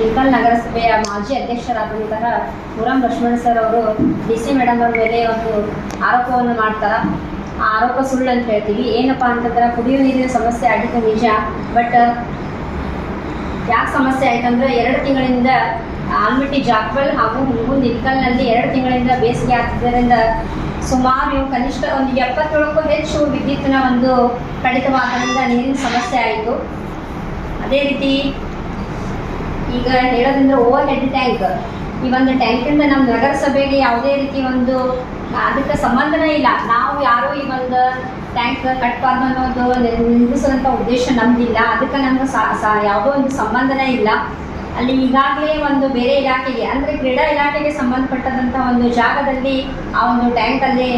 ಇಲ್ಕಲ್ ನಗರಸಭೆಯ ಮಾಜಿ ಅಧ್ಯಕ್ಷರಾದಂತಹ ಪುರಂ ಲಕ್ಷ್ಮಣ ಸರ್ ಅವರು ಡಿ ಸಿ ಮೇಡಮ್ ಅವ್ರ ಮೇಲೆ ಒಂದು ಆರೋಪವನ್ನು ಮಾಡ್ತಾರೆ. ಆ ಆರೋಪ ಸುಳ್ಳು ಅಂತ ಹೇಳ್ತೀವಿ. ಏನಪ್ಪಾ ಅಂತಂದ್ರೆ ಕುಡಿಯೋ ನೀರಿನ ಸಮಸ್ಯೆ ಆಗಿದ್ದು ನಿಜ, ಬಟ್ ಯಾಕೆ ಸಮಸ್ಯೆ ಆಯ್ತಂದ್ರೆ ಎರಡು ತಿಂಗಳಿಂದ ಆಲ್ಮಟ್ಟಿ ಜಾಕ್ವೆಲ್ ಹಾಗೂ ಹುಣಗುಂದ್ ಇಲ್ಕಲ್ನಲ್ಲಿ ಎರಡು ತಿಂಗಳಿಂದ ಬೇಸಿಗೆ ಆಗ್ತಿದ್ದರಿಂದ ಸುಮಾರು ಕನಿಷ್ಠ ಒಂದು ಎಪ್ಪತ್ತೇಳಕ್ಕೂ ಹೆಚ್ಚು ವಿದ್ಯುತ್ತಿನ ಒಂದು ಕಡಿತವಾದ್ದರಿಂದ ನೀರಿನ ಸಮಸ್ಯೆ ಆಯಿತು. ಅದೇ ರೀತಿ ಈಗ ಹೇಳೋದಂದ್ರೆ ಓವರ್ ಹೆಡ್ ಟ್ಯಾಂಕ್ ಈ ಒಂದು ಟ್ಯಾಂಕಿಂದ ನಮ್ಮ ನಗರಸಭೆಗೆ ಯಾವುದೇ ರೀತಿ ಒಂದು ಅದಕ್ಕೆ ಸಂಬಂಧನೇ ಇಲ್ಲ. ನಾವು ಯಾರು ಈ ಒಂದು ಟ್ಯಾಂಕ್ ಕಟ್ಟಬಾರ್ದು ಅನ್ನೋದು ನಿಲ್ಲಿಸುವಂಥ ಉದ್ದೇಶ ನಮ್ದಿಲ್ಲ. ಅದಕ್ಕೆ ನಮ್ಗೆ ಯಾವುದೋ ಒಂದು ಸಂಬಂಧನೇ ಇಲ್ಲ. ಅಲ್ಲಿ ಈಗಾಗಲೇ ಒಂದು ಬೇರೆ ಇಲಾಖೆಗೆ, ಅಂದರೆ ಕ್ರೀಡಾ ಇಲಾಖೆಗೆ ಸಂಬಂಧಪಟ್ಟದಂಥ ಒಂದು ಜಾಗದಲ್ಲಿ ಆ ಒಂದು ಟ್ಯಾಂಕಲ್ಲಿ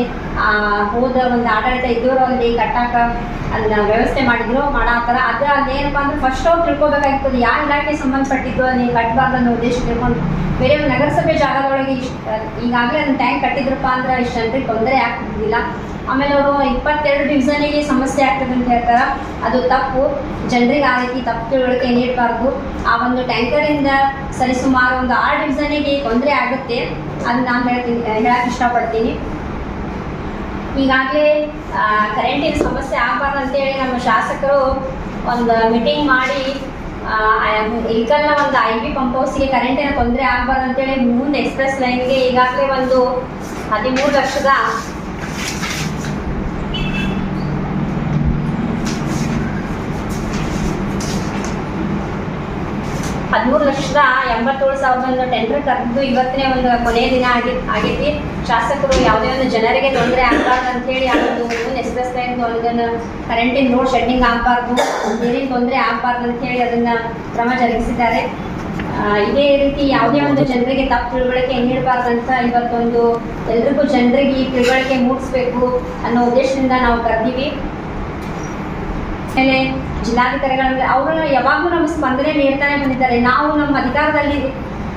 ಹೋದ ಒಂದು ಆಡಳಿತ ಇದ್ದವರು ಅಲ್ಲಿ ಕಟ್ಟಾಕ ಅದನ್ನ ವ್ಯವಸ್ಥೆ ಮಾಡಿದ್ರು ಮಾಡಾತರ ಅದು ಅದೇನಪ್ಪ ಅಂದ್ರೆ ಫಸ್ಟ್ ಅವ್ರು ತಿಳ್ಕೊಬೇಕಾಗ್ತದೆ ಯಾವ ಇಲಾಖೆಗೆ ಸಂಬಂಧಪಟ್ಟಿದ್ದು ನೀವು ಕಟ್ಟಬಾರ್ದು ಅನ್ನೋ ಉದ್ದೇಶ ತಿಳ್ಕೊಂಡು ಬೇರೆ ನಗರಸಭೆ ಜಾಗದೊಳಗೆ ಇಷ್ಟು, ಈಗಾಗಲೇ ಅದನ್ನ ಟ್ಯಾಂಕ್ ಕಟ್ಟಿದ್ರಪ್ಪ ಅಂದ್ರೆ ಇಷ್ಟು ಜನರಿಗೆ ತೊಂದರೆ ಆಗ್ತಿದ್ದಿಲ್ಲ ಆಮೇಲೆ ಅವರು ಇಪ್ಪತ್ತೆರಡು ಡಿವಿಷನಿಗೆ ಸಮಸ್ಯೆ ಆಗ್ತದೆ ಅಂತ ಹೇಳ್ತಾರೆ. ಅದು ತಪ್ಪು. ಜನರಿಗೆ ಆ ರೀತಿ ತಪ್ಪು ತಿಳುವಳಿಕೆ ನೀಡಬಾರ್ದು. ಆ ಒಂದು ಟ್ಯಾಂಕರಿಂದ ಸರಿಸುಮಾರು ಒಂದು ಆರು ಡಿವಿಷನಿಗೆ ತೊಂದರೆ ಆಗುತ್ತೆ. ಅದು ನಾನು ಹೇಳ್ತೀನಿ ಹೇಳಕ್ಕೆ ಇಷ್ಟಪಡ್ತೀನಿ. ಈಗಾಗಲೇ ಕರೆಂಟಿನ ಸಮಸ್ಯೆ ಆಗಬಾರ್ದು ಅಂತೇಳಿ ನಮ್ಮ ಶಾಸಕರು ಒಂದು ಮೀಟಿಂಗ್ ಮಾಡಿ ಇಲ್ಕಲ್ನ ಒಂದು ಐ ಬಿ ಪಂಪ್ ಹೌಸ್ಗೆ ಕರೆಂಟಿನ ತೊಂದರೆ ಆಗಬಾರ್ದು ಅಂತೇಳಿ ಮುಂದೆ ಎಕ್ಸ್ಪ್ರೆಸ್ ಲೈನ್ಗೆ ಈಗಾಗಲೇ ಒಂದು ಹದಿಮೂರು ಲಕ್ಷದ ಹದಿಮೂರು ಲಕ್ಷ ಎಂಬತ್ತೇಳು ಸಾವಿರದ ಒಂದು ಟೆಂಡರ್ ಕರೆದು ಇವತ್ತಿನೇ ಒಂದು ಕೊನೆಯ ದಿನ ಆಗಿ ಆಗೈತಿ ಶಾಸಕರು ಯಾವುದೇ ಒಂದು ಜನರಿಗೆ ತೊಂದರೆ ಆಗಬಾರ್ದು ಅಂತೇಳಿ ಮೂನ್ ಎಕ್ಸ್ಪ್ರೆಸ್ ಲೈನ್ ಅದನ್ನು ಕರೆಂಟಿನ ರೋಡ್ ಶೆಡ್ಡಿಂಗ್ ಆಗಬಾರ್ದು ನೀರಿನ ತೊಂದರೆ ಆಗಬಾರ್ದು ಅಂತೇಳಿ ಅದನ್ನು ಕ್ರಮ ಜರುಗಿಸಿದ್ದಾರೆ. ಇದೇ ರೀತಿ ಯಾವುದೇ ಒಂದು ಜನರಿಗೆ ತಪ್ಪು ತಿಳುವಳಿಕೆ ಅಂತ ಇವತ್ತೊಂದು ಎಲ್ರಿಗೂ ಜನರಿಗೆ ಈ ತಿಳುವಳಿಕೆ ಮೂಡಿಸ್ಬೇಕು ಅನ್ನೋ ಉದ್ದೇಶದಿಂದ ನಾವು ಕರೆದೀವಿ ಆಮೇಲೆ ಜಿಲ್ಲಾಧಿಕಾರಿಗಳ ಅವರು ಯಾವಾಗಲೂ ನಮ್ಮ ಸ್ಪಂದನೆ ನೀಡ್ತಾನೆ ಬಂದಿದ್ದಾರೆ. ನಾವು ನಮ್ಮ ಅಧಿಕಾರದಲ್ಲಿ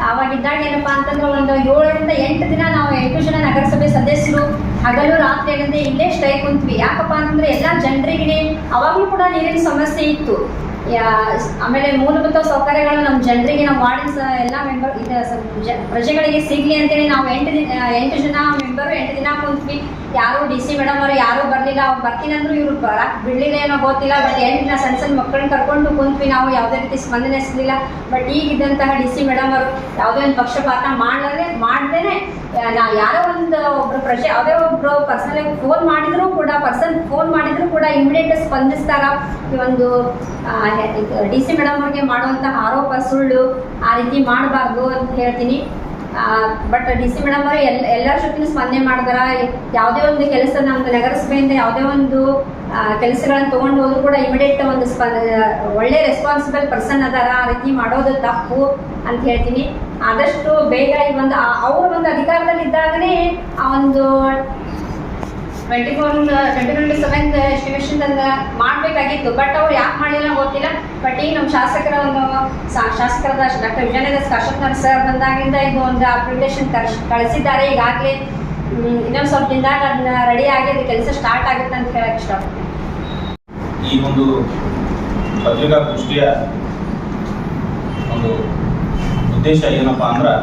ಅವಾಗಿದ್ದಾಗ ಏನಪ್ಪಾ ಅಂತಂದ್ರೆ ಒಂದು ಏಳರಿಂದ ಎಂಟು ದಿನ ನಾವು ಎಂಟು ಜನ ನಗರಸಭೆ ಸದಸ್ಯರು ಹಗಲು ರಾತ್ರಿ ಅನ್ನದೆ ಇಲ್ಲೇ ಸ್ಟ್ರೈಕ್ ಕುಂತ್ವಿ ಯಾಕಪ್ಪ ಅಂತಂದ್ರೆ ಎಲ್ಲ ಜನರಿಗೆ ಅವಾಗಲೂ ಕೂಡ ನೀರಿನ ಸಮಸ್ಯೆ ಇತ್ತು. ಆಮೇಲೆ ಮೂಲಭೂತ ಸೌಕರ್ಯಗಳು ನಮ್ಮ ಜನರಿಗೆ, ನಮ್ಮ ವಾರ್ಡಿನ ಎಲ್ಲ ಮೆಂಬರ್ ಪ್ರಜೆಗಳಿಗೆ ಸಿಗ್ಲಿ ಅಂತೇಳಿ ನಾವು ಎಂಟು ದಿನ, ಎಂಟು ಜನ ಮೆಂಬರು ಎಂಟು ದಿನ ಕುಂತ್ವಿ. ಯಾರು ಡಿ ಸಿ ಮೇಡಮ್ ಅವರು, ಯಾರು ಬರಲಿಲ್ಲ, ಅವ್ರು ಬರ್ತೀನಂದ್ರು ಇವ್ರು ಬರಕ್ ಬಿಡ್ಲಿಲ್ಲ ಏನೋ ಗೊತ್ತಿಲ್ಲ ಬಟ್ ಎಂಟು ದಿನ ಸಣ್ಣ ಸಣ್ಣ ಮಕ್ಕಳನ್ನ ಕರ್ಕೊಂಡು ಕುಂತ್ವಿ ನಾವು, ಯಾವುದೇ ರೀತಿ ಸ್ಪಂದನೆ ಸಿಗಲಿಲ್ಲ. ಬಟ್ ಈಗಿದ್ದಂತಹ ಡಿ ಸಿ ಮೇಡಮ್ ಅವರು ಯಾವುದೇ ಒಂದು ಪಕ್ಷಪಾತ ಮಾಡಲೇ ಮಾಡ್ದೇನೆ ನಾ, ಯಾರೋ ಒಂದು ಒಬ್ರು ಪ್ರಜೆ ಯಾವುದೇ ಒಬ್ರು ಪರ್ಸನಲ್ ಫೋನ್ ಮಾಡಿದ್ರು ಕೂಡ ಪರ್ಸನ್ ಫೋನ್ ಮಾಡಿದ್ರು ಕೂಡ ಇಮಿಡಿಯೇಟ್ ಸ್ಪಂದಿಸ್ತಾರ. ಈ ಒಂದು ಡಿ ಸಿ ಮೇಡಮ್ ಅವ್ರಿಗೆ ಮಾಡುವಂತಹ ಆರೋಪ ಸುಳ್ಳು ಆ ರೀತಿ ಮಾಡಬಾರ್ದು ಅಂತ ಹೇಳ್ತೀನಿ. ಬಟ್ ಡಿ ಸಿ ಮೇಡಮ್ ಅವರು ಎಲ್ಲ ಎಲ್ಲರ ಜೊತೆ ಸ್ಪಂದನೆ ಮಾಡಿದಾರ. ಯಾವುದೇ ಒಂದು ಕೆಲಸ ನಮ್ದು ನಗರಸಭೆಯಿಂದ ಯಾವುದೇ ಒಂದು ಕೆಲಸಗಳನ್ನು ತೊಗೊಂಡು ಹೋದ್ರು ಕೂಡ ಇಮಿಡಿಯೇಟ್ ಒಂದು ಒಳ್ಳೆ ರೆಸ್ಪಾನ್ಸಿಬಲ್ ಪರ್ಸನ್ ಅದಾರ. ಆ ರೀತಿ ಮಾಡೋದು ತಪ್ಪು ಅಂತ ಹೇಳ್ತೀನಿ. ಆದಷ್ಟು ಬೇಗ ಈ ಒಂದು ಅವ್ರ ಒಂದು ಅಧಿಕಾರದಲ್ಲಿ ಇದ್ದಾಗನೇ ಆ ಒಂದು twenty four twenty twenty seven estimation ತಂದ ಮಾಡಬೇಕಾಗಿತ್ತು. ಬಟ್ ಅವ್ರು ಯಾಕೆ ಮಾಡಿಲ್ಲ ಗೊತ್ತಿಲ್ಲ. ಬಟ್ ಈಗ ನಮ್ಮ ಶಾಸಕರ ಒಂದು ಶಾಸಕರದ ಡಾಕ್ಟರ್ ವಿಜಯನಗರ ಕಾಶಪ್ಪನವ್ರ ಸರ್ ಬಂದಾಗಿಂದ ಇದು ಒಂದು ಅಪ್ಲಿಕೇಶನ್ ಕಳಿಸಿದ್ದಾರೆ. ಈಗಾಗಲೇ ಇನ್ನೊಂದು ಸ್ವಲ್ಪ ದಿನದಾಗ ಅದನ್ನ ರೆಡಿ ಆಗಿ ಅದು ಕೆಲಸ ಸ್ಟಾರ್ಟ್ ಆಗುತ್ತೆ ಅಂತ ಹೇಳಕ್ ಇಷ್ಟಪಡ್ತೀನಿ. ಈ ಒಂದು ಪತ್ರಿಕಾಗೋಷ್ಠಿಯ ಒಂದು ಉದ್ದೇಶ ಏನಪ್ಪಾ ಅಂದ್ರೆ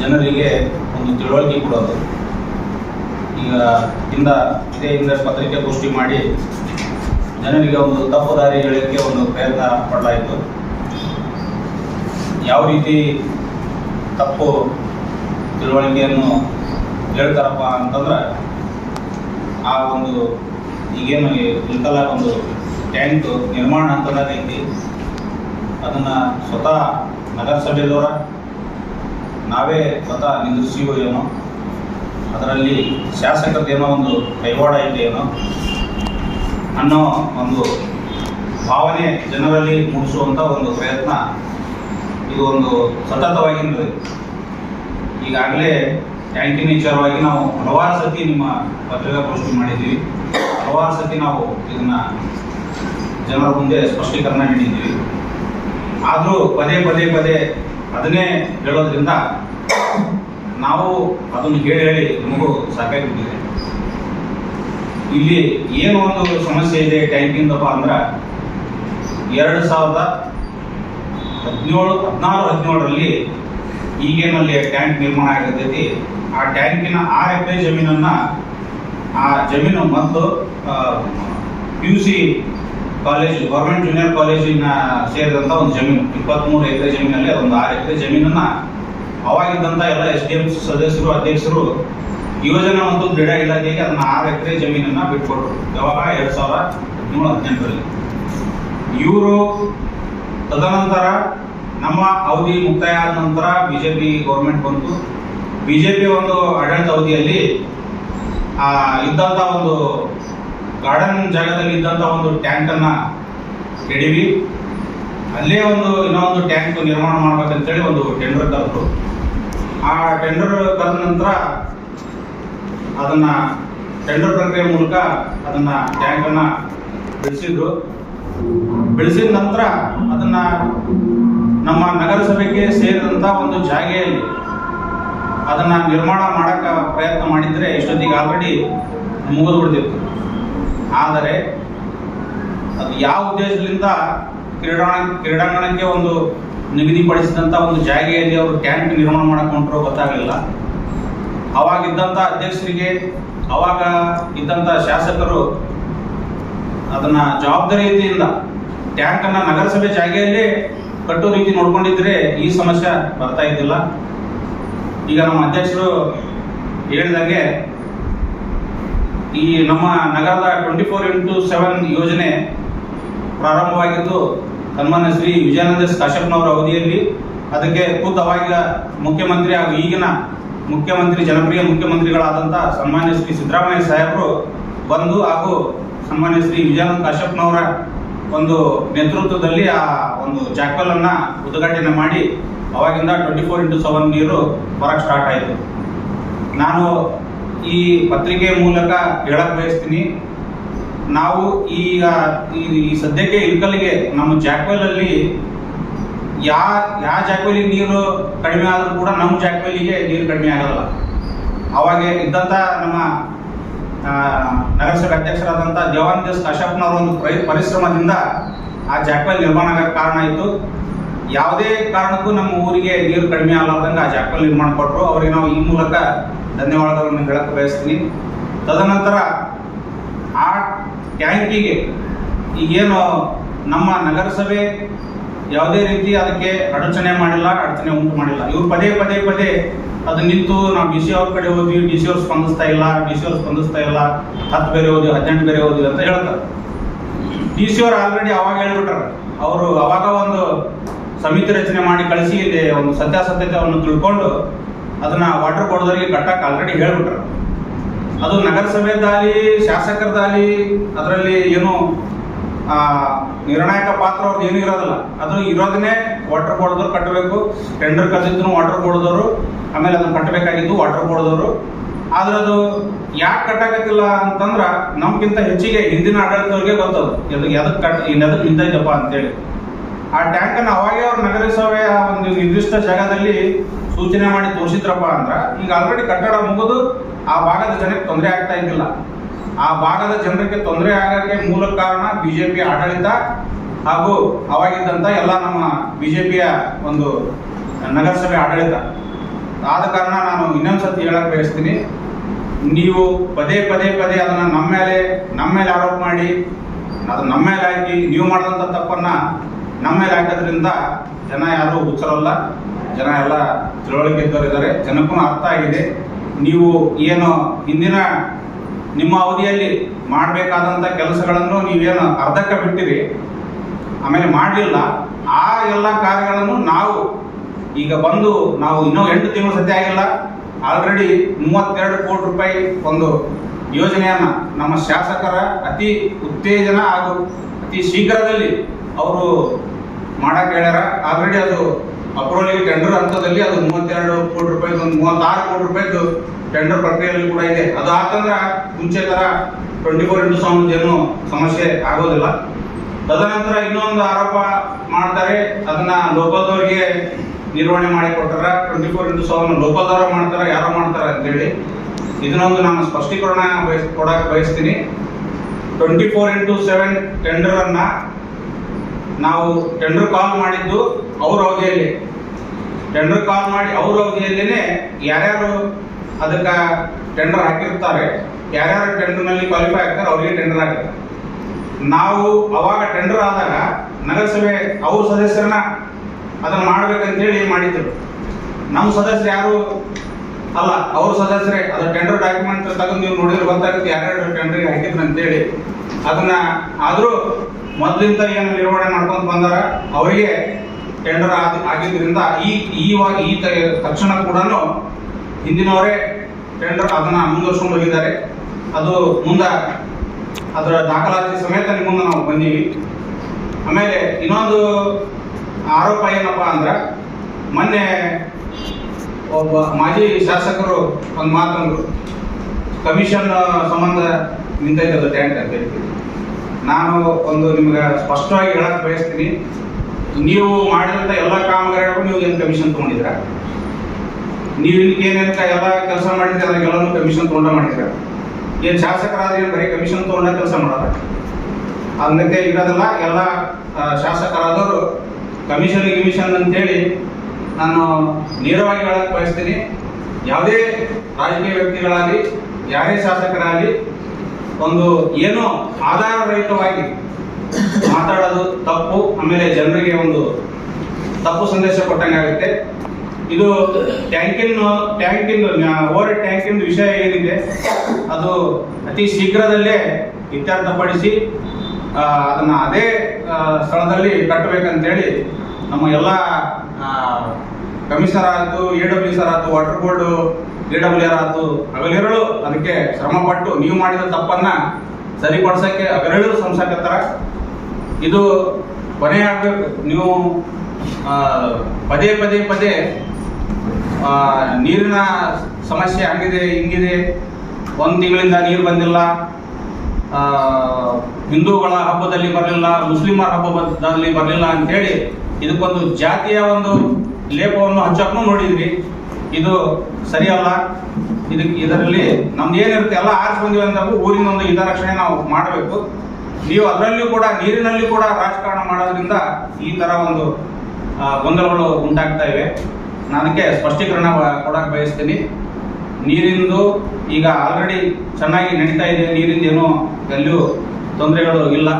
ಜನರಿಗೆ ಒಂದು ತಿಳುವಳಿಕೆ ಕೊಡೋದು ಹಿಂದ ಇದೇ ಹಿಂದೆ ಪತ್ರಿಕಾಗೋಷ್ಠಿ ಮಾಡಿ ಜನರಿಗೆ ಒಂದು ತಪ್ಪು ದಾರಿ ಹೇಳಲಿಕ್ಕೆ ಒಂದು ಪ್ರಯತ್ನ ಪಡಲಾಯಿತು. ಯಾವ ರೀತಿ ತಪ್ಪು ತಿಳುವಳಿಕೆಯನ್ನು ಹೇಳ್ತಾರಪ್ಪ ಅಂತಂದ್ರೆ, ಆ ಒಂದು ಈಗೇನು ಇಲ್ಕಲ್ಲ ಒಂದು ಟ್ಯಾಂಕ್ ನಿರ್ಮಾಣ ಹಂತದಾಗೈತಿ ಅದನ್ನು ಸ್ವತಃ ನಗರಸಭೆದವರ ನಾವೇ ಸ್ವತಃ ನಿಂದಿರ್ಸಿವೋ ಏನೋ. ಅದರಲ್ಲಿ ಶಾಸಕರದ್ದೇನೋ ಒಂದು ಕೈವಾಡ ಇದೆ ಏನೋ ಅನ್ನೋ ಒಂದು ಭಾವನೆ ಜನರಲ್ಲಿ ಮೂಡಿಸುವಂಥ ಒಂದು ಪ್ರಯತ್ನ ಇದು ಒಂದು ಸತತವಾಗಿ ಈಗಾಗಲೇ ಟ್ಯಾಂಕಿನ ವಿಚಾರವಾಗಿ ನಾವು ಹಲವಾರು ಸತಿ ನಿಮ್ಮ ಪತ್ರಿಕಾಗೋಷ್ಠಿ ಮಾಡಿದ್ದೀವಿ. ಹಲವಾರು ಸತಿ ನಾವು ಇದನ್ನ ಜನರ ಮುಂದೆ ಸ್ಪಷ್ಟೀಕರಣ ನೀಡಿದ್ದೀವಿ. ಆದರೂ ಪದೇ ಪದೇ ಪದೇ ಅದನ್ನೇ ಹೇಳೋದ್ರಿಂದ ನಾವು ಅದನ್ನು ಹೇಳಿ ಹೇಳಿ ನಮಗೂ ಸಾಕಾಗಿಬಿಟ್ಟಿದೆ. ಇಲ್ಲಿ ಏನು ಒಂದು ಸಮಸ್ಯೆ ಇದೆ ಟ್ಯಾಂಕಿಂದಪ್ಪ ಅಂದ್ರೆ ಎರಡು ಸಾವಿರದ ಹದಿನೇಳು, ಹದಿನಾರು, ಹದಿನೇಳರಲ್ಲಿ ಈಗೇನಲ್ಲಿ ಟ್ಯಾಂಕ್ ನಿರ್ಮಾಣ ಆಗಿರ್ತೈತಿ. ಆ ಟ್ಯಾಂಕಿನ ಆ ಎಕರೆ ಜಮೀನನ್ನ ಆ ಜಮೀನು ಮತ್ತು P U C college government junior ಕಾಲೇಜಿನ ಸೇರಿದಂಥ ಒಂದು ಜಮೀನು. ಇಪ್ಪತ್ತ್ಮೂರು ಎಕರೆ ಜಮೀನಲ್ಲಿ ಒಂದು ಆರು ಎಕರೆ ಜಮೀನನ್ನ ಅವಾಗಿದ್ದಂಥ ಎಲ್ಲ ಎಸ್ ಡಿ ಎಂ ಸದಸ್ಯರು, ಅಧ್ಯಕ್ಷರು ಯೋಜನಾ ಮತ್ತು ಕ್ರೀಡಾ ಇಲಾಖೆಗೆ ಅದನ್ನ ಆರು ಎಕರೆ ಜಮೀನನ್ನ ಬಿಟ್ಕೊಟ್ರು. ಯಾವಾಗ? ಎರಡ್ ಸಾವಿರದ ಹದಿನೇಳು ಹದಿನೆಂಟರಲ್ಲಿ. ಇವರು ತದನಂತರ ನಮ್ಮ ಅವಧಿ ಮುಕ್ತಾಯ ಆದ ನಂತರ ಬಿಜೆಪಿ ಗೌರ್ಮೆಂಟ್ ಬಂತು. ಬಿಜೆಪಿ ಒಂದು ಆಡಳಿತ ಅವಧಿಯಲ್ಲಿ ಇದ್ದಂಥ ಒಂದು ಗಾರ್ಡನ್ ಜಾಗದಲ್ಲಿ ಇದ್ದಂಥ ಒಂದು ಟ್ಯಾಂಕನ್ನು ಕೆಡವಿ ಅಲ್ಲೇ ಒಂದು ಇನ್ನೊಂದು ಟ್ಯಾಂಕ್ ನಿರ್ಮಾಣ ಮಾಡ್ಬೇಕಂತೇಳಿ ಒಂದು ಟೆಂಡರ್ ಕರೆದ್ರು ಆ ಟೆಂಡರ್ ಕರೆದ ನಂತರ ಅದನ್ನ ಟೆಂಡರ್ ಪ್ರಕ್ರಿಯೆ ಮೂಲಕ ಅದನ್ನ ಟ್ಯಾಂಕ್ ಅನ್ನ ಬೆಳೆಸಿದ್ರು. ಬೆಳೆಸಿದ ನಂತರ ಅದನ್ನ ನಮ್ಮ ನಗರಸಭೆಗೆ ಸೇರಿದಂತ ಒಂದು ಜಾಗೆಯಲ್ಲಿ ಅದನ್ನ ನಿರ್ಮಾಣ ಮಾಡಕ ಪ್ರಯತ್ನ ಮಾಡಿದ್ರೆ ಇಷ್ಟೊತ್ತಿಗೆ ಆಲ್ರೆಡಿ ಮುಗಿದು ಬಿಡ್ತಿತ್ತು. ಆದರೆ ಅದು ಯಾವ ಉದ್ದೇಶದಿಂದ ಕ್ರೀಡಾಂಗಣ, ಕ್ರೀಡಾಂಗಣಕ್ಕೆ ಒಂದು ನಿಗದಿಪಡಿಸಿದಂತ ಒಂದು ಜಾಗೆಯಲ್ಲಿ ಅವರು ಟ್ಯಾಂಕ್ ನಿರ್ಮಾಣ ಮಾಡಕೊಂಡ್ರು ಗೊತ್ತಾಗಲಿಲ್ಲ. ಅವಾಗಿದ್ದಂಥ ಅಧ್ಯಕ್ಷರಿಗೆ, ಅವಾಗ ಇದ್ದಂಥ ಶಾಸಕರು ಅದನ್ನ ಜವಾಬ್ದಾರಿಯಿಂದ ಟ್ಯಾಂಕ್ ಅನ್ನ ನಗರಸಭೆ ಜಾಗೆಯಲ್ಲೇ ಕಟ್ಟೋ ರೀತಿ ನೋಡ್ಕೊಂಡಿದ್ರೆ ಈ ಸಮಸ್ಯೆ ಬರ್ತಾ ಇದ್ದಿಲ್ಲ. ಈಗ ನಮ್ಮ ಅಧ್ಯಕ್ಷರು ಹೇಳಿದಂಗೆ ಈ ನಮ್ಮ ನಗರದ ಟ್ವೆಂಟಿ ಫೋರ್ ಇಂಟು ಸೆವೆನ್ ಯೋಜನೆ ಪ್ರಾರಂಭವಾಗಿದ್ದು, ಸನ್ಮಾನ್ಯ ಶ್ರೀ ವಿಜಯಾನಂದ ಕಾಶ್ಯಪ್ನವರ ಅವಧಿಯಲ್ಲಿ ಅದಕ್ಕೆ ಖುದ್ದು ಮುಖ್ಯಮಂತ್ರಿ ಹಾಗೂ ಈಗಿನ ಮುಖ್ಯಮಂತ್ರಿ, ಜನಪ್ರಿಯ ಮುಖ್ಯಮಂತ್ರಿಗಳಾದಂಥ ಸನ್ಮಾನ್ಯ ಶ್ರೀ ಸಿದ್ದರಾಮಯ್ಯ ಸಾಹೇಬರು ಬಂದು ಹಾಗೂ ಸನ್ಮಾನ್ಯ ಶ್ರೀ ವಿಜಯಾನಂದ ಕಾಶ್ಯಪ್ನವರ ಒಂದು ನೇತೃತ್ವದಲ್ಲಿ ಆ ಒಂದು ಜಾಕ್ವೆಲ್ ಅನ್ನ ಉದ್ಘಾಟನೆ ಮಾಡಿ, ಅವಾಗಿಂದ ಟ್ವೆಂಟಿ ಫೋರ್ ಇಂಟು ಸೆವೆನ್ ನೀರು ಹೊರಗೆ ಸ್ಟಾರ್ಟ್ ಆಯಿತು. ನಾನು ಈ ಪತ್ರಿಕೆ ಮೂಲಕ ಹೇಳಕ್ಕೆ ಬಯಸ್ತೀನಿ. ನಾವು ಈಗ ಈ ಸದ್ಯಕ್ಕೆ ಇಳ್ಕಲ್ಲಿಗೆ ನಮ್ಮ ಜಾಕ್ವೆಲ್ ಅಲ್ಲಿ ಯಾ ಯಾವ ಜಾಕ್ವೆಲಿಗೆ ನೀರು ಕಡಿಮೆ ಆದರೂ ಕೂಡ ನಮ್ಮ ಜಾಕ್ವೆಲಿಗೆ ನೀರು ಕಡಿಮೆ ಆಗಲ್ಲ. ಅವಾಗ ಇದ್ದಂತ ನಮ್ಮ ನಗರಸಭೆ ಅಧ್ಯಕ್ಷರಾದಂಥ ಜವಾನ್ ಎಸ್ ಕಶಪ್ನವರ ಒಂದು ಪರಿಶ್ರಮದಿಂದ ಆ ಜಾಕ್ವೆಲ್ ನಿರ್ಮಾಣ ಆಗಕ್ಕೆ ಕಾರಣ ಆಯಿತು ಯಾವುದೇ ಕಾರಣಕ್ಕೂ ನಮ್ಮ ಊರಿಗೆ ನೀರು ಕಡಿಮೆ ಆಗಲಾರ್ದಂಗೆ ಆ ಜಾಕ್ವೆಲ್ ನಿರ್ಮಾಣ ಕೊಟ್ಟರು ಅವರಿಗೆ ನಾವು ಈ ಮೂಲಕ ಧನ್ಯವಾದಗಳನ್ನು ಹೇಳಕ್ಕೆ ಬಯಸ್ತೀನಿ. ತದನಂತರ ಟ್ಯಾಂಕಿಗೆ ಈಗೇನು ನಮ್ಮ ನಗರಸಭೆ ಯಾವುದೇ ರೀತಿ ಅದಕ್ಕೆ ಅಡಚಣೆ ಮಾಡಿಲ್ಲ, ಅಡಚಣೆ ಉಂಟು ಮಾಡಿಲ್ಲ. ಇವ್ರು ಪದೇ ಪದೇ ಪದೇ ಅದು ನಿಂತು ನಾವು ಡಿ ಸಿ ಅವ್ರ ಕಡೆ ಹೋದ್ವಿ, ಡಿ ಸಿ ಅವ್ರು ಸ್ಪಂದಿಸ್ತಾ ಇಲ್ಲ, ಡಿ ಸಿ ಅವ್ರು ಸ್ಪಂದಿಸ್ತಾ ಇಲ್ಲ, ಹತ್ತು ಬೇರೆ ಹೋದ್ವಿ ಹದಿನೆಂಟು ಬೇರೆ ಹೋದ್ವಿ ಅಂತ ಹೇಳ್ತಾರೆ. ಡಿ ಸಿ ಅವ್ರು ಆಲ್ರೆಡಿ ಅವಾಗ ಹೇಳ್ಬಿಟ್ರ. ಅವರು ಅವಾಗ ಒಂದು ಸಮಿತಿ ರಚನೆ ಮಾಡಿ ಕಳಿಸಿ ಒಂದು ಸತ್ಯಾಸತ್ಯತೆಯನ್ನು ತಿಳ್ಕೊಂಡು ಅದನ್ನ ವಾಟರ್ ಬೋರ್ಡ್ದವರಿಗೆ ಕಟ್ಟಕ್ಕೆ ಆಲ್ರೆಡಿ ಹೇಳ್ಬಿಟ್ರ. ಅದು ನಗರಸಭೆದಾಲಿ ಶಾಸಕರದಾಲಿ ಅದರಲ್ಲಿ ಏನು ನಿರ್ಣಾಯಕ ಪಾತ್ರ ಅವ್ರದ್ದು ಏನು ಇರೋದಿಲ್ಲ. ಅದು ಇರೋದನ್ನೇ ವಾಟರ್ ಬೋರ್ಡ್ದವ್ರು ಕಟ್ಟಬೇಕು. ಟೆಂಡರ್ ಕರೆದಿದ್ದು ವಾಟರ್ ಬೋರ್ಡ್ದವರು ಆಮೇಲೆ ಅದನ್ನು ಕಟ್ಟಬೇಕಾಗಿದ್ದು ವಾಟರ್ ಬೋರ್ಡ್ದವರು ಆದ್ರೆ ಅದು ಯಾಕೆ ಕಟ್ಟಾಕತ್ತಿಲ್ಲ ಅಂತಂದ್ರ ನಮ್ಗಿಂತ ಹೆಚ್ಚಿಗೆ ಹಿಂದಿನ ಆಡಳಿತವ್ರಿಗೆ ಗೊತ್ತದು. ಎದಕ್ಕೆ ಎದಕ್ಕೆ ಕಟ್ ಎದಕ್ಕೆ ನಿಂತೈತಪ್ಪ ಅಂತೇಳಿ. ಆ ಟ್ಯಾಂಕನ್ನು ಅವಾಗೇ ಅವ್ರ ನಗರಸಭೆಯ ಒಂದು ನಿರ್ದಿಷ್ಟ ಜಾಗದಲ್ಲಿ ಸೂಚನೆ ಮಾಡಿ ತೋರಿಸಿದ್ರಪ್ಪ ಅಂದ್ರೆ, ಈಗ ಆಲ್ರೆಡಿ ಕಟ್ಟಡ ಮುಗಿದು ಆ ಭಾಗದ ಜನಕ್ಕೆ ತೊಂದರೆ ಆಗ್ತಾ ಇದ್ದಿಲ್ಲ. ಆ ಭಾಗದ ಜನರಿಗೆ ತೊಂದರೆ ಆಗಕ್ಕೆ ಮೂಲ ಕಾರಣ ಬಿಜೆಪಿ ಆಡಳಿತ ಹಾಗೂ ಅವಾಗಿದ್ದಂತ ಎಲ್ಲ ನಮ್ಮ ಬಿಜೆಪಿಯ ಒಂದು ನಗರಸಭೆ ಆಡಳಿತ. ಆದ ಕಾರಣ ನಾನು ಇನ್ನೊಂದ್ಸತಿ ಹೇಳಕ್ ಬಯಸ್ತೀನಿ, ನೀವು ಪದೇ ಪದೇ ಪದೇ ಅದನ್ನ ನಮ್ಮ ಮೇಲೆ ನಮ್ಮ ಮೇಲೆ ಆರೋಪ ಮಾಡಿ ಅದು ನಮ್ಮ ಮೇಲೆ ಹಾಕಿ, ನೀವು ಮಾಡಿದಂಥ ತಪ್ಪನ್ನ ನಮ್ಮ ಮೇಲೆ ಹಾಕೋದ್ರಿಂದ ಜನ ಯಾರು ಹುಚ್ಚರಲ್ಲ ಜನ ಎಲ್ಲ ತಿಳುವಳಿಕೆ ಇದ್ದಾರೆ ಜನಕ್ಕೂ ಅರ್ಥ ಆಗಿದೆ. ನೀವು ಏನು ಹಿಂದಿನ ನಿಮ್ಮ ಅವಧಿಯಲ್ಲಿ ಮಾಡಬೇಕಾದಂಥ ಕೆಲಸಗಳನ್ನು ನೀವೇನು ಅರ್ಧಕ್ಕೆ ಬಿಟ್ಟಿರಿ? ಆಮೇಲೆ ಮಾಡಲಿಲ್ಲ. ಆ ಎಲ್ಲ ಕಾರ್ಯಗಳನ್ನು ನಾವು ಈಗ ಬಂದು ನಾವು ಇನ್ನೂ ಎಂಟು ತಿಂಗಳು ಸದ್ಯ ಆಗಿಲ್ಲ. ಆಲ್ರೆಡಿ ಮೂವತ್ತೆರಡು ಕೋಟಿ ರೂಪಾಯಿ ಒಂದು ಯೋಜನೆಯನ್ನು ನಮ್ಮ ಶಾಸಕರ ಅತಿ ಉತ್ತೇಜನ ಹಾಗೂ ಅತಿ ಶೀಘ್ರದಲ್ಲಿ ಅವರು ಮಾಡಕ್ಕೆ ಹೇಳ್ಯಾರ. ಆಲ್ರೆಡಿ ಅದು ಅಪ್ರೂವಲ್ಗೆ ಟೆಂಡರ್ ಹಂತದಲ್ಲಿ ಅದು ಮೂವತ್ತೆರಡು ಕೋಟಿ ರೂಪಾಯಿ ಒಂದು ಮೂವತ್ತಾರು ಕೋಟಿ ರೂಪಾಯಿದು ಟೆಂಡರ್ ಪ್ರಕ್ರಿಯೆಯಲ್ಲಿ ಕೂಡ ಇದೆ. ಅದು ಹಾಕಂದ್ರೆ ಮುಂಚೆ ತರ ಟ್ವೆಂಟಿ ಫೋರ್ ಇಂಟು ಸೆವೆನ್ ಏನು ಸಮಸ್ಯೆ ಆಗೋದಿಲ್ಲ. ತದನಂತರ ಇನ್ನೊಂದು ಆರೋಪ ಮಾಡ್ತಾರೆ, ಅದನ್ನ ಲೋಕಲ್ದವ್ರಿಗೆ ನಿರ್ವಹಣೆ ಮಾಡಿ ಕೊಟ್ಟಾರ. ಟ್ವೆಂಟಿ ಫೋರ್ ಇಂಟು ಸೆವೆನ್ ಲೋಕಲ್ದವ್ರ ಮಾಡ್ತಾರ, ಯಾರೋ ಮಾಡ್ತಾರ ಅಂತೇಳಿ ಇದನ್ನೊಂದು ನಾನು ಸ್ಪಷ್ಟೀಕರಣ ಬಯಸ್ ಕೊಡಕ್ಕೆ ಬಯಸ್ತೀನಿ. Twenty four into seven tender ಅನ್ನ ನಾವು ಟೆಂಡರ್ ಕಾಲ್ ಮಾಡಿದ್ದು ಅವ್ರ ಅವಧಿಯಲ್ಲಿ. ಟೆಂಡರ್ ಕಾಲ್ ಮಾಡಿ ಅವ್ರ ಅವಧಿಯಲ್ಲೇನೆ ಯಾರ್ಯಾರು ಅದಕ್ಕೆ ಟೆಂಡರ್ ಹಾಕಿರ್ತಾರೆ ಯಾರ್ಯಾರು ಟೆಂಡರ್ನಲ್ಲಿ ಕ್ವಾಲಿಫೈ ಆಗ್ತಾರೆ ಅವರಿಗೆ ಟೆಂಡರ್ ಆಗುತ್ತೆ. ನಾವು ಅವಾಗ ಟೆಂಡರ್ ಆದಾಗ ನಗರಸಭೆ ಅವ್ರ ಸದಸ್ಯರನ್ನ ಅದನ್ನ ಮಾಡ್ಬೇಕಂತೇಳಿ ಮಾಡಿದ್ರು. ನಮ್ಮ ಸದಸ್ಯರು ಯಾರು? ಅಲ್ಲ, ಅವ್ರ ಸದಸ್ಯರೇ, ಅದು ಟೆಂಡರ್ ಡಾಕ್ಯುಮೆಂಟ್ ತಗೊಂಡು ನೀವು ನೋಡಿದ್ರೆ ಗೊತ್ತಾಗುತ್ತೆ ಯಾರ್ಯಾರು ಟೆಂಡರ್ಗೆ ಹಾಕಿದ್ರು ಅಂತೇಳಿ ಅದನ್ನ ಆದರೂ ಮೊದಲಿಂದ ಏನು ನಿರ್ವಹಣೆ ಮಾಡ್ಕೊಂಡು ಬಂದಾರ, ಅವರಿಗೆ ಟೆಂಡರ್ ಆಗಿದ್ದರಿಂದ ಈ ಈವಾಗ ಈ ತಕ್ಷಣ ಕೂಡ ಹಿಂದಿನವರೇ ಟೆಂಡರ್ ಅದನ್ನು ಮುಂದುವರ್ಸ್ಕೊಂಡು ಹೋಗಿದ್ದಾರೆ. ಅದು ಮುಂದೆ ಅದರ ದಾಖಲಾತಿ ಸಮೇತ ಮುಂದೆ ನಾವು ಬಂದೀವಿ. ಆಮೇಲೆ ಇನ್ನೊಂದು ಆರೋಪ ಏನಪ್ಪ ಅಂದ್ರೆ, ಮೊನ್ನೆ ಒಬ್ಬ ಮಾಜಿ ಶಾಸಕರು ಒಂದು ಮಾತಂದ್ರು. ಕಮಿಷನ್ ಸಂಬಂಧ ನಿಂತೈತದ ಟ್ಯಾಂಕ್ ಅಂತ ಹೇಳಿ ನಾನು ಒಂದು ನಿಮ್ಗೆ ಸ್ಪಷ್ಟವಾಗಿ ಹೇಳಕ್ ಬಯಸ್ತೀನಿ. ನೀವು ಮಾಡಿದಂಥ ಎಲ್ಲ ಕಾಮಗಾರಿಗಳು ನೀವು ಏನು ಕಮಿಷನ್ ತೊಗೊಂಡಿದ್ರ ನೀವು ಏನೇನು ಎಲ್ಲ ಕೆಲಸ ಮಾಡಿದ್ರೆ ಅದಕ್ಕೆಲ್ಲನೂ ಕಮಿಷನ್ ತೊಗೊಂಡ ಮಾಡಿದ್ರ ಏನು ಶಾಸಕರಾದ್ರೆ ಏನು ಬರೀ ಕಮಿಷನ್ ತೊಗೊಂಡ ಕೆಲಸ ಮಾಡೋದ? ಅದಕ್ಕೆ ಇರೋದಿಲ್ಲ ಎಲ್ಲ ಶಾಸಕರಾದವರು ಕಮಿಷನ್ ಗಿಮಿಷನ್ ಅಂತೇಳಿ ನಾನು ನೇರವಾಗಿ ಹೇಳಕ್ ಬಯಸ್ತೀನಿ. ಯಾವುದೇ ರಾಜಕೀಯ ವ್ಯಕ್ತಿಗಳಾಗಲಿ, ಯಾರೇ ಶಾಸಕರಾಗಲಿ ಒಂದು ಏನೋ ಆಧಾರ ರಹಿತವಾಗಿ ಮಾತಾಡೋದು ತಪ್ಪು, ಆಮೇಲೆ ಜನರಿಗೆ ಒಂದು ತಪ್ಪು ಸಂದೇಶ ಕೊಟ್ಟಂಗೆ ಆಗುತ್ತೆ. ಇದು ಟ್ಯಾಂಕಿನ ಟ್ಯಾಂಕಿನ ಓವರ್ ಟ್ಯಾಂಕಿನ ವಿಷಯ ಏನಿದೆ, ಅದು ಅತಿ ಶೀಘ್ರದಲ್ಲೇ ಇತ್ಯರ್ಥಪಡಿಸಿ ಅದನ್ನ ಅದೇ ಸ್ಥಳದಲ್ಲಿ ಕಟ್ಟಬೇಕಂತೇಳಿ ನಮ್ಮ ಎಲ್ಲ ಕಮಿಷನರ್ ಆಯ್ತು ಎ ಡಬ್ಲ್ಯೂ ಸರ್ ಆಯ್ತು water board A W R ಆಯ್ತು ಹಗಲಿರಳು ಅದಕ್ಕೆ ಶ್ರಮ ಪಟ್ಟು ನೀವು ಮಾಡಿದ ತಪ್ಪನ್ನ ಸರಿಪಡಿಸಕ್ಕೆ ಬೆರಳು ಶ್ರಮಿಸಕತ್ತಾರ ಇದು ಕೊನೆ ಆಗಬೇಕು. ನೀವು ಪದೇ ಪದೇ ಪದೇ ನೀರಿನ ಸಮಸ್ಯೆ ಹಂಗಿದೆ, ಹಿಂಗಿದೆ, ಒಂದು ತಿಂಗಳಿಂದ ನೀರು ಬಂದಿಲ್ಲ ಹಿಂದೂಗಳ ಹಬ್ಬದಲ್ಲಿ ಬರಲಿಲ್ಲ, ಮುಸ್ಲಿಮರ ಹಬ್ಬದಲ್ಲಿ ಬರಲಿಲ್ಲ ಅಂತೇಳಿ ಇದಕ್ಕೊಂದು ಜಾತಿಯ ಒಂದು ಲೇಪವನ್ನು ಹಚ್ಚಕ್ಕೂ ನೋಡಿದ್ವಿ. ಇದು ಸರಿಯಲ್ಲ. ಇದಕ್ಕೆ ಇದರಲ್ಲಿ ನಮ್ದು ಏನಿರುತ್ತೆ, ಎಲ್ಲ ಆಚೆ ಬಂದಿವೆ ಅಂದಾಗ ಊರಿನ ಒಂದು ಹಿತರಕ್ಷಣೆ ನಾವು ಮಾಡಬೇಕು. ನೀವು ಅದರಲ್ಲಿಯೂ ಕೂಡ, ನೀರಿನಲ್ಲಿ ಕೂಡ ರಾಜಕಾರಣ ಮಾಡೋದ್ರಿಂದ ಈ ತರ ಒಂದು ಗೊಂದಲಗಳು ಉಂಟಾಗ್ತಾ ಇವೆ. ನನಗೆ ಸ್ಪಷ್ಟೀಕರಣ ಕೊಡಕ್ಕೆ ಬಯಸ್ತೀನಿ. ನೀರಿಂದು ಈಗ ಆಲ್ರೆಡಿ ಚೆನ್ನಾಗಿ ನಡೀತಾ ಇದೆ. ನೀರಿಂದ ಏನೂ ಎಲ್ಲಿಯೂ ತೊಂದರೆಗಳು ಇಲ್ಲ.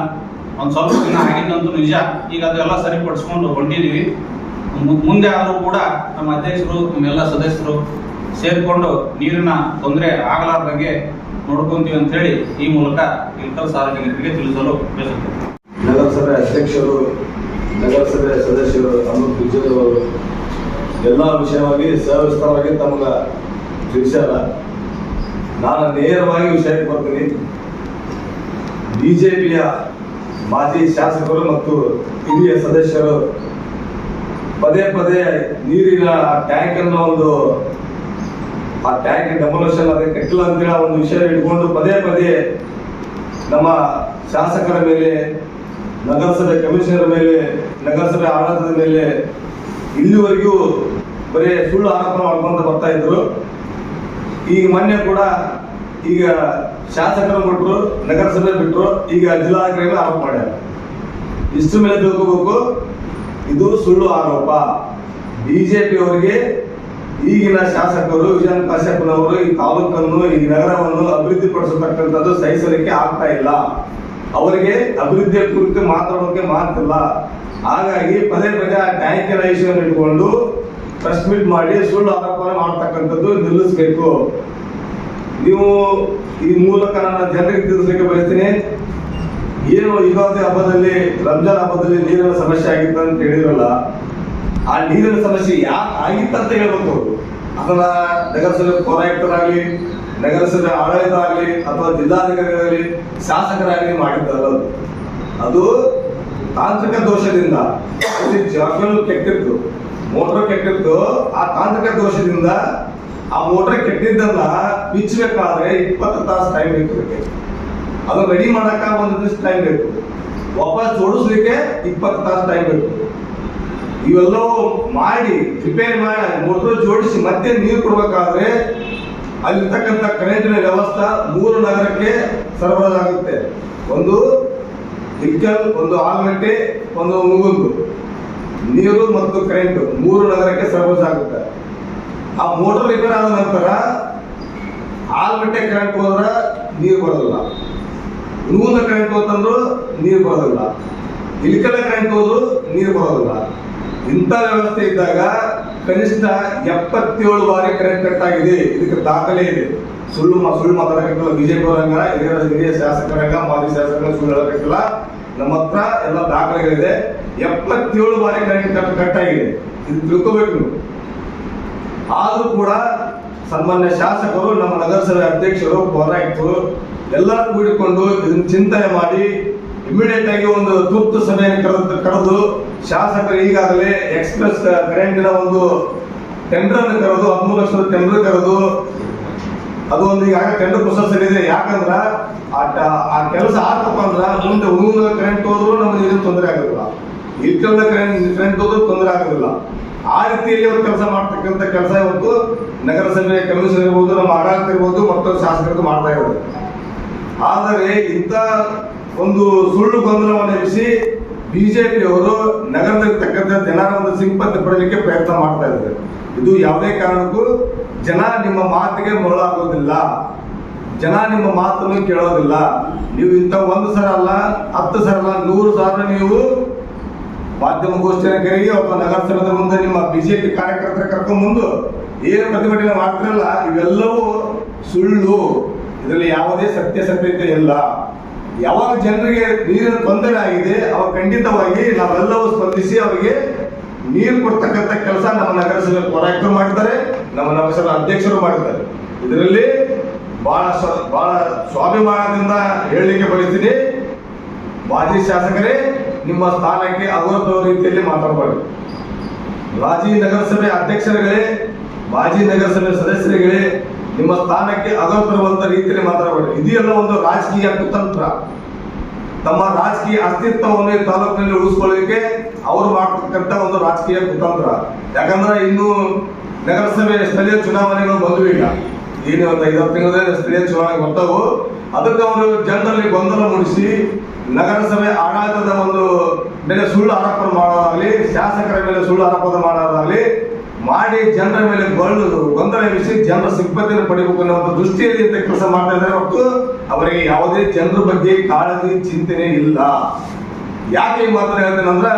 ಒಂದು ಸ್ವಲ್ಪ ದಿನ ಆಗಿದ್ದಂತೂ ನಿಜ. ಈಗ ಅದೆಲ್ಲ ಸರಿಪಡಿಸ್ಕೊಂಡು ಹೊಂಟಿದ್ದೀವಿ ಮುಂದೆ ಆದರೂ ಕೂಡ ನಮ್ಮ ಅಧ್ಯಕ್ಷರು ನಮ್ಮೆಲ್ಲ ಸದಸ್ಯರು ಸೇರಿಕೊಂಡು ನೀರಿನ ತೊಂದರೆ ಆಗಲಾರ್ದಂಗೆ ನೋಡ್ಕೊಂತೀವಿ ಅಂತ ಹೇಳಿ ಈ ಮೂಲಕ ಇಲ್ಕಲ್ ಸಾರ್ವಜನಿಕರಿಗೆ ತಿಳಿಸಲು ಬಯಸುತ್ತೇನೆ. ನಗರಸಭೆ ಅಧ್ಯಕ್ಷರು, ನಗರಸಭೆ ಸದಸ್ಯರು, ತಮ್ಮ ವಿಜಯ್ ಅವರು ಎಲ್ಲ ವಿಷಯವಾಗಿ ಸವಿಸ್ತಾರವಾಗಿ ತಮಗ ತಿಳಿಸಲ್ಲ ನಾನು ನೇರವಾಗಿ ವಿಷಯಕ್ಕೆ ಬರ್ತೀನಿ. ಬಿಜೆಪಿಯ ಮಾಜಿ ಶಾಸಕರು ಮತ್ತು ಹಿರಿಯ ಸದಸ್ಯರು ಪದೇ ಪದೇ ನೀರಿನ ಟ್ಯಾಂಕ್ ಅನ್ನ ಒಂದು, ಆ ಟ್ಯಾಂಕ್ ಡೆಮೊಲೇಷನ್ ಅದೇ ಕಟ್ಟಿಲ್ಲ ಅಂತೇಳಿ ಆ ಒಂದು ವಿಷಯ ಇಟ್ಕೊಂಡು ಪದೇ ಪದೇ ನಮ್ಮ ಶಾಸಕರ ಮೇಲೆ, ನಗರಸಭೆ ಕಮಿಷನರ್ ಮೇಲೆ, ನಗರಸಭೆ ಆಡಳಿತದ ಮೇಲೆ ಇಲ್ಲಿವರೆಗೂ ಬರೀ ಸುಳ್ಳು ಆರೋಪ ಮಾಡ್ಕೊಂತ ಬರ್ತಾ ಇದ್ರು. ಈಗ ಮೊನ್ನೆ ಕೂಡ ಈಗ ಶಾಸಕರು ಬಿಟ್ರು ನಗರಸಭೆ ಬಿಟ್ರು ಈಗ ಜಿಲ್ಲಾಧಿಕಾರಿಗಳು ಆರೋಪ ಮಾಡ್ಯಾರ. ಇಷ್ಟು ಮೇಲೆ ತಿಳ್ಕೋಬೇಕು. ಇದು ಸುಳ್ಳು ಆರೋಪ. ಬಿಜೆಪಿ ಅವರಿಗೆ ಈಗಿನ ಶಾಸಕರು ವಿಜಯನ್ ಕಾಶ್ಯಪ್ಪನವರು ಈ ತಾಲೂಕನ್ನು, ಈ ನಗರವನ್ನು ಅಭಿವೃದ್ಧಿ ಪಡಿಸತಕ್ಕಂಥದ್ದು ಸಹಿಸಲಿಕ್ಕೆ ಆಗ್ತಾ ಇಲ್ಲ. ಅವರಿಗೆ ಅಭಿವೃದ್ಧಿಯ ಕುರಿತು ಮಾತಾಡೋಕೆ ಮಾತಿಲ್ಲ ಹಾಗಾಗಿ ಪದೇ ಪದೇ ಆ ಟ್ಯಾಂಕಿನ ವಿಷಯವನ್ನು ಇಟ್ಕೊಂಡು ಪ್ರೆಸ್ ಮಾಡಿ ಸುಳ್ಳು ಆರೋಪ ಮಾಡ್ತಕ್ಕಂಥದ್ದು ನಿಲ್ಲಿಸಬೇಕು. ನೀವು ಈ ಮೂಲಕ ನನ್ನ ಜನರಿಗೆ ತಿಳಿಸಲಿಕ್ಕೆ ಬಯಸ್ತೀನಿ. ಏನು ಯುಗಾದಿ ಹಬ್ಬದಲ್ಲಿ, ರಂಜಾನ್ ಹಬ್ಬದಲ್ಲಿ ನೀರಿನ ಸಮಸ್ಯೆ ಆಗಿತ್ತು ಅಂತ ಹೇಳಿದ್ರಲ್ಲ, ಆ ನೀರಿನ ಸಮಸ್ಯೆ ಯಾಕೆ ಆಗಿತ್ತು ಅಂತ ಹೇಳ್ಬೇಕು ಅವರು ಅದನ್ನ ನಗರಸಭೆ ಪೌರಾಯುಕ್ತರಾಗ್ಲಿ, ನಗರಸಭೆ ಆಡಳಿತ ಆಗಲಿ ಅಥವಾ ಜಿಲ್ಲಾಧಿಕಾರಿಗಳಾಗಲಿ ಶಾಸಕರಾಗಲಿ ಮಾಡಿದ್ದಲ್ಲ ಅದು. ತಾಂತ್ರಿಕ ದೋಷದಿಂದ ಅಲ್ಲಿ ಜಾಗಗಳು ಕೆಟ್ಟಿತ್ತು ಮೋಟರ್ ಕೆಟ್ಟಿತ್ತು ಆ ತಾಂತ್ರಿಕ ದೋಷದಿಂದ ಆ ಮೋಟರ್ ಕೆಟ್ಟಿದ್ದನ್ನ ಬಿಚ್ಚಬೇಕಾದ್ರೆ ಇಪ್ಪತ್ತು ತಾಸು ಟೈಮ್ ಅದಕ್ಕೆ. ಅದು ರೆಡಿ ಮಾಡಕ್ಕ ಒಂದು ದಿವಸ ಟೈಮ್ ಬೇಕು. ವಾಪಸ್ ಜೋಡಿಸ್ಲಿಕ್ಕೆ ಇಪ್ಪತ್ತು ತಾಸು ಟೈಮ್ ಬೇಕು. ಇವೆಲ್ಲವೂ ಮಾಡಿ ರಿಪೇರಿ ಮಾಡಿ ಮೋಟರ್ ಜೋಡಿಸಿ ಮತ್ತೆ ನೀರು ಕೊಡಬೇಕಾದ್ರೆ ಅಲ್ಲಿರ್ತಕ್ಕಂಥ ಕರೆಂಟಿನ ವ್ಯವಸ್ಥೆ ಮೂರು ನಗರಕ್ಕೆ ಸರಬರಾಜಾಗುತ್ತೆ ಒಂದು ಇಕ್ಕಲ್ ಒಂದು ಆಲ್ಮಟ್ಟಿ, ಒಂದು ಮುಗುಂದು. ನೀರು ಮತ್ತು ಕರೆಂಟ್ ಮೂರು ನಗರಕ್ಕೆ ಸರಬರಾಜಾಗುತ್ತೆ ಆ ಮೋಟರ್ ರಿಪೇರ್ ಆದ ನಂತರ ಆಲ್ಮಟ್ಟೆ ಕರೆಂಟ್ ಹೋದ್ರೆ ನೀರು ಬರೋದಿಲ್ಲ. ನೂನ ಕರೆಂಟ್ ಹೋತಂದ್ರು ನೀರು ಬರೋದಿಲ್ಲ. ಇಲ್ಕಲ ಕರೆಂಟ್ ಹೋದ್ರು ನೀರು ಬರೋದಿಲ್ಲ. ಇಂಥ ವ್ಯವಸ್ಥೆ ಇದ್ದಾಗ ಕನಿಷ್ಠ ಎಪ್ಪತ್ತೇಳು ಬಾರಿ ಕರೆಂಟ್ ಕಟ್ ಆಗಿದೆ. ಇದಕ್ಕೆ ದಾಖಲೆ ಇದೆ. ಸುಳ್ಳು ಸುಳ್ಳು ಮಾತಾಡಕ್ಕಿಲ್ಲ ಬಿಜೆಪಿ ಅವರಂಗ, ಹಿರಿಯ ಹಿರಿಯ ಶಾಸಕರಂಗ, ಮಾಜಿ ಶಾಸಕರ ಸುಳ್ಳು ಹೇಳಬೇಕಿಲ್ಲ ನಮ್ಮ ಹತ್ರ ಎಲ್ಲ ದಾಖಲೆಗಳಿದೆ. ಎಪ್ಪತ್ತೇಳು ಬಾರಿ ಕರೆಂಟ್ ಕಟ್ ಕಟ್ ಆಗಿದೆ. ಇದು ತಿಳ್ಕೊಬೇಕು ನೀವು. ಆದ್ರೂ ಕೂಡ ಸಾಮಾನ್ಯ ಶಾಸಕರು, ನಮ್ಮ ನಗರಸಭೆ ಅಧ್ಯಕ್ಷರು, ಪೌರಾಯುಕ್ತರು ಎಲ್ಲರೂ ಕೂಡಿಕೊಂಡು ಇದನ್ನ ಚಿಂತನೆ ಮಾಡಿ ಇಮಿಡಿಯೇಟ್ ಆಗಿ ಒಂದು ತುರ್ತು ಸಭೆಯನ್ನು ಕರೆದು ಕರೆದು ಶಾಸಕರು ಈಗಾಗಲೇ ಎಕ್ಸ್ಪ್ರೆಸ್ ಕರೆಂಟಿನ ಒಂದು ಟೆಂಡರ್ ಅನ್ನು ಕರೆದು, ಹದಿಮೂರು ಲಕ್ಷದ ಟೆಂಡರ್ ಕರೆದು, ಅದು ಒಂದು ಈಗ ಟೆಂಡರ್ ಪ್ರೊಸೆಸ್ ಇದೆ. ಯಾಕಂದ್ರ ಆ ಕೆಲಸ ಆಗ್ತಪ್ಪ ಅಂದ್ರೆ ಮುಂದೆ ಹೂವಿನ ಕರೆಂಟ್ ಹೋದ್ರು ನಮ್ಗೆ ಇದು ತೊಂದರೆ ಆಗೋದಿಲ್ಲ. ಇಲ್ಕಲ್ದ ಕರೆಂಟ್ ಕರೆಂಟ್ ಹೋದ್ರು ತೊಂದರೆ ಆಗೋದಿಲ್ಲ. ಆ ರೀತಿಯಲ್ಲಿ ಅವ್ರು ಕೆಲಸ ಮಾಡ್ತಕ್ಕಂಥ ಕೆಲಸ ಇವತ್ತು ನಗರಸಭೆ ಕಮಿಷನರ್ ಇರ್ಬೋದು, ನಮ್ಮ ಆಡಳಿತ ಇರ್ಬೋದು, ಮತ್ತೊಂದು ಶಾಸಕರು ಮಾಡ್ತಾ ಇರೋದು. ಆದರೆ ಇಂಥ ಒಂದು ಸುಳ್ಳು ಗೊಂದಲವನ್ನು ಎಬ್ಬಿಸಿ ಬಿಜೆಪಿಯವರು ನಗರದಲ್ಲಿರ್ತಕ್ಕಂಥ ಜನರ ಒಂದು ಸಿಂಪತಿ ಪಡೆಯಲಿಕ್ಕೆ ಪ್ರಯತ್ನ ಮಾಡ್ತಾ ಇದ್ದಾರೆ. ಇದು ಯಾವುದೇ ಕಾರಣಕ್ಕೂ ಜನ ನಿಮ್ಮ ಮಾತಿಗೆ ಮರಳಾಗೋದಿಲ್ಲ ಜನ ನಿಮ್ಮ ಮಾತನ್ನು ಕೇಳೋದಿಲ್ಲ. ನೀವು ಇಂಥ ಒಂದು ಸಲ ಅಲ್ಲ, ಹತ್ತು ಸಲ ಅಲ್ಲ, ನೂರು ಸಾವಿರ ನೀವು ಮಾಧ್ಯಮ ಗೋಷ್ಠಿಯ ಕರೆಗೆ ಅಥವಾ ನಗರಸಭೆದ ಮುಂದೆ ನಿಮ್ಮ ಬಿಜೆಪಿ ಕಾರ್ಯಕರ್ತರ ಕರ್ಕೊಂಡ್ ಬಂದು ಏನು ಪ್ರತಿಭಟನೆ ಮಾಡ್ತಿರಲ್ಲ, ಇವೆಲ್ಲವೂ ಸುಳ್ಳು. ಇದರಲ್ಲಿ ಯಾವುದೇ ಸತ್ಯಾಸತ್ಯತೆ ಇಲ್ಲ. ಯಾವಾಗ ಜನರಿಗೆ ನೀರಿನ ತೊಂದರೆ ಆಗಿದೆ, ಅವಾಗ ಖಂಡಿತವಾಗಿ ನಾವೆಲ್ಲವೂ ಸ್ಪಂದಿಸಿ ಅವರಿಗೆ ನೀರು ಕೊಡ್ತಕ್ಕಂಥ ಕೆಲಸ ನಮ್ಮ ನಗರಸಭೆ ಪೌರಾಯುಕ್ತರು ಮಾಡಿದ್ದಾರೆ, ನಮ್ಮ ನಗರಸಭೆ ಅಧ್ಯಕ್ಷರು ಮಾಡಿದ್ದಾರೆ. ಇದರಲ್ಲಿ ಬಹಳ ಬಹಳ ಸ್ವಾಭಿಮಾನದಿಂದ ಹೇಳಲಿಕ್ಕೆ ಬಯಸ್ತೀನಿ. ಮಾಜಿ ಶಾಸಕರೇ, ನಿಮ್ಮ ಸ್ಥಾನಕ್ಕೆ ಅಗೌರವ ರೀತಿಯಲ್ಲಿ ಮಾತಾಡಬಾರ್ದು ಮಾಜಿ ನಗರಸಭೆ ಅಧ್ಯಕ್ಷರುಗಳೇ, ಮಾಜಿ ನಗರಸಭೆ ಸದಸ್ಯರುಗಳೇ ನಿಮ್ಮ ಸ್ಥಾನಕ್ಕೆ ಅಗತ್ಯವಂತ ರೀತಿಯಲ್ಲಿ ಮಾತಾಡಬೇಡಿ. ಇದೆಲ್ಲ ಒಂದು ರಾಜಕೀಯ ಕುತಂತ್ರ. ತಮ್ಮ ರಾಜಕೀಯ ಅಸ್ತಿತ್ವವನ್ನು ತಾಲೂಕಿನಲ್ಲಿ ಉಳಿಸ್ಕೊಳ್ಳಿಕ್ಕೆ ಅವರು ಮಾಡ್ತಕ್ಕಂಥ ಒಂದು ರಾಜಕೀಯ ಕುತಂತ್ರ. ಯಾಕಂದ್ರೆ ಇನ್ನು ನಗರಸಭೆ ಸ್ಥಳೀಯ ಚುನಾವಣೆಗಳು ಬಂದು ಈಗ ಏನು ಒಂದು ಐವತ್ತು ತಿಂಗಳಲ್ಲಿ ಸ್ಥಳೀಯ ಚುನಾವಣೆ ಬರ್ತಾವು, ಅದಕ್ಕೆ ಅವರು ಜನರಲ್ಲಿ ಗೊಂದಲ ಮೂಡಿಸಿ ನಗರಸಭೆ ಆಡಳಿತದ ಒಂದು ಮೇಲೆ ಸುಳ್ಳು ಆರೋಪ ಮಾಡೋದಾಗ್ಲಿ, ಶಾಸಕರ ಮೇಲೆ ಸುಳ್ಳು ಆರೋಪ ಮಾಡೋದಾಗ್ಲಿ ಮಾಡಿ ಜನರ ಮೇಲೆ ಗೊಂಡು ಗೊಂದಲ ಎಬ್ಬಿಸಿ ಜನರ ಸಿಬ್ಬಂದಿಯನ್ನು ಪಡಿಬೇಕು ಅನ್ನೋ ದೃಷ್ಟಿಯಲ್ಲಿ ಅಂತ ಕೆಲಸ ಮಾಡ್ತಾ ಇದ್ದಾರೆ. ಹೊರತು ಅವರಿಗೆ ಯಾವುದೇ ಜನರ ಬಗ್ಗೆ ಕಾಳಜಿ, ಚಿಂತನೆ ಇಲ್ಲ. ಯಾಕೆ ಈ ಮಾತನ್ನ ಹೇಳ್ತೇನೆ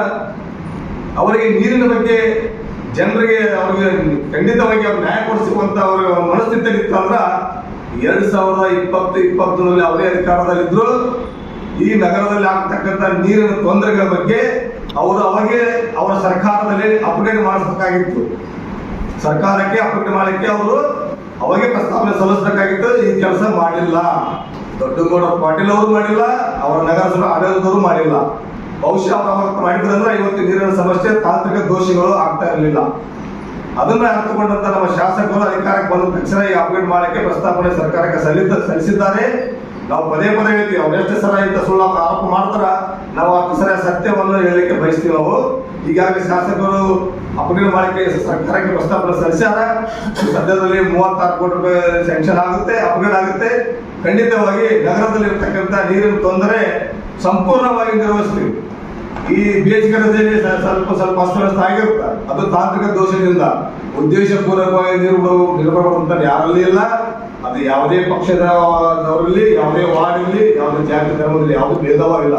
ಅವರಿಗೆ ನೀರಿನ ಬಗ್ಗೆ ಜನರಿಗೆ ಅವ್ರಿಗೆ ಖಂಡಿತವಾಗಿ ಅವ್ರು ನ್ಯಾಯ ಕೊಡಿಸುವಂತ ಅವರ ಮನಸ್ಥಿತಿ ಇತ್ತು ಅಂದ್ರ, ಎರಡ್ ಸಾವಿರದ ಇಪ್ಪತ್ತು, ಇಪ್ಪತ್ತೊಂದರಲ್ಲಿ ಅವರೇ ಅಧಿಕಾರದಲ್ಲಿದ್ರು. ಈ ನಗರದಲ್ಲಿ ಆಗ್ತಕ್ಕಂಥ ನೀರಿನ ತೊಂದರೆಗಳ ಬಗ್ಗೆ ಅವರು ಅವಾಗೆ ಅವರ ಸರ್ಕಾರದಲ್ಲಿ ಅಪ್ಡೇಟ್ ಮಾಡಿಸಬೇಕಾಗಿತ್ತು. ಸರ್ಕಾರಕ್ಕೆ ಅಪ್ಡೇಟ್ ಮಾಡಲಿಕ್ಕೆ ಅವರು ಅವಾಗೆ ಪ್ರಸ್ತಾವನೆ ಸಲ್ಲಿಸಬೇಕಾಗಿತ್ತು, ಈ ಕೆಲಸ ಮಾಡಿಲ್ಲ. ದೊಡ್ಡಗೌಡ ಪಾಟೀಲ್ ಅವರು ಮಾಡಿಲ್ಲ, ಅವರ ನಗರಸಭೆ ಆಡಳಿತವರು ಮಾಡಿಲ್ಲ. ಬಹುಶಃ ಅವಾಗ ಮಾಡಿದ್ರಂದ್ರೆ ಇವತ್ತು ನೀರಿನ ಸಮಸ್ಯೆ, ತಾಂತ್ರಿಕ ದೋಷಗಳು ಆಗ್ತಾ ಇರಲಿಲ್ಲ. ಅದನ್ನ ಅರ್ಥಕೊಂಡಂತ ನಮ್ಮ ಶಾಸಕರು ಅಧಿಕಾರಕ್ಕೆ ಬಂದ ತಕ್ಷಣ ಈ ಅಪ್ಡೇಟ್ ಮಾಡಕ್ಕೆ ಪ್ರಸ್ತಾವನೆ ಸರ್ಕಾರಕ್ಕೆ ಸಲ್ಲಿಸಿದ್ದಾರೆ. ನಾವು ಪದೇ ಪದೇ ಹೇಳ್ತೀವಿ, ಅವ್ರು ಎಷ್ಟು ಸಲ ಇಂಥ ಸುಳ್ಳು ಆರೋಪ ಮಾಡ್ತಾರ, ನಾವು ಆ ಸಲ ಸತ್ಯವನ್ನು ಹೇಳಲಿಕ್ಕೆ ಬಯಸ್ತೀವಿ ನಾವು. ಈಗಾಗಲೇ ಶಾಸಕರು ಅಪ್ಗ್ರೇಡ್ ಮಾಡಲಿಕ್ಕೆ ಸರ್ಕಾರಕ್ಕೆ ಪ್ರಸ್ತಾಪನೆ ಸಲ್ಲಿಸ್ಯಾರ. ಸದ್ಯದಲ್ಲಿ ಮೂವತ್ತಾರು ಕೋಟಿ ರೂಪಾಯಿ ಸ್ಯಾಂಕ್ಷನ್ ಆಗುತ್ತೆ ಅಪ್ಗ್ರೇಡ್ ಆಗುತ್ತೆ. ಖಂಡಿತವಾಗಿ ನಗರದಲ್ಲಿ ಇರ್ತಕ್ಕಂಥ ನೀರಿನ ತೊಂದರೆ ಸಂಪೂರ್ಣವಾಗಿ ನಿರ್ವಹಿಸ್ತೀವಿ. ಈ ಬೇಸಿಗೆ ಸ್ವಲ್ಪ ಸ್ವಲ್ಪ ಅಸ್ತವ್ಯಸ್ತ ಆಗಿರುತ್ತೆ. ಅದು ತಾಂತ್ರಿಕ ದೋಷದಿಂದ ಉದ್ದೇಶಪೂರ್ವಕವಾಗಿ ನೀರು ಅಂತ ಯಾರಲ್ಲಿ ಇಲ್ಲ. ಅದು ಯಾವುದೇ ಪಕ್ಷದವರಲ್ಲಿ, ಯಾವುದೇ ವಾರ್ಡ್ ಇರಲಿ ಯಾವುದೇ ಜಾತಿ ಧರ್ಮದಲ್ಲಿ ಯಾವುದೇ ಭೇದವಾಗಿಲ್ಲ.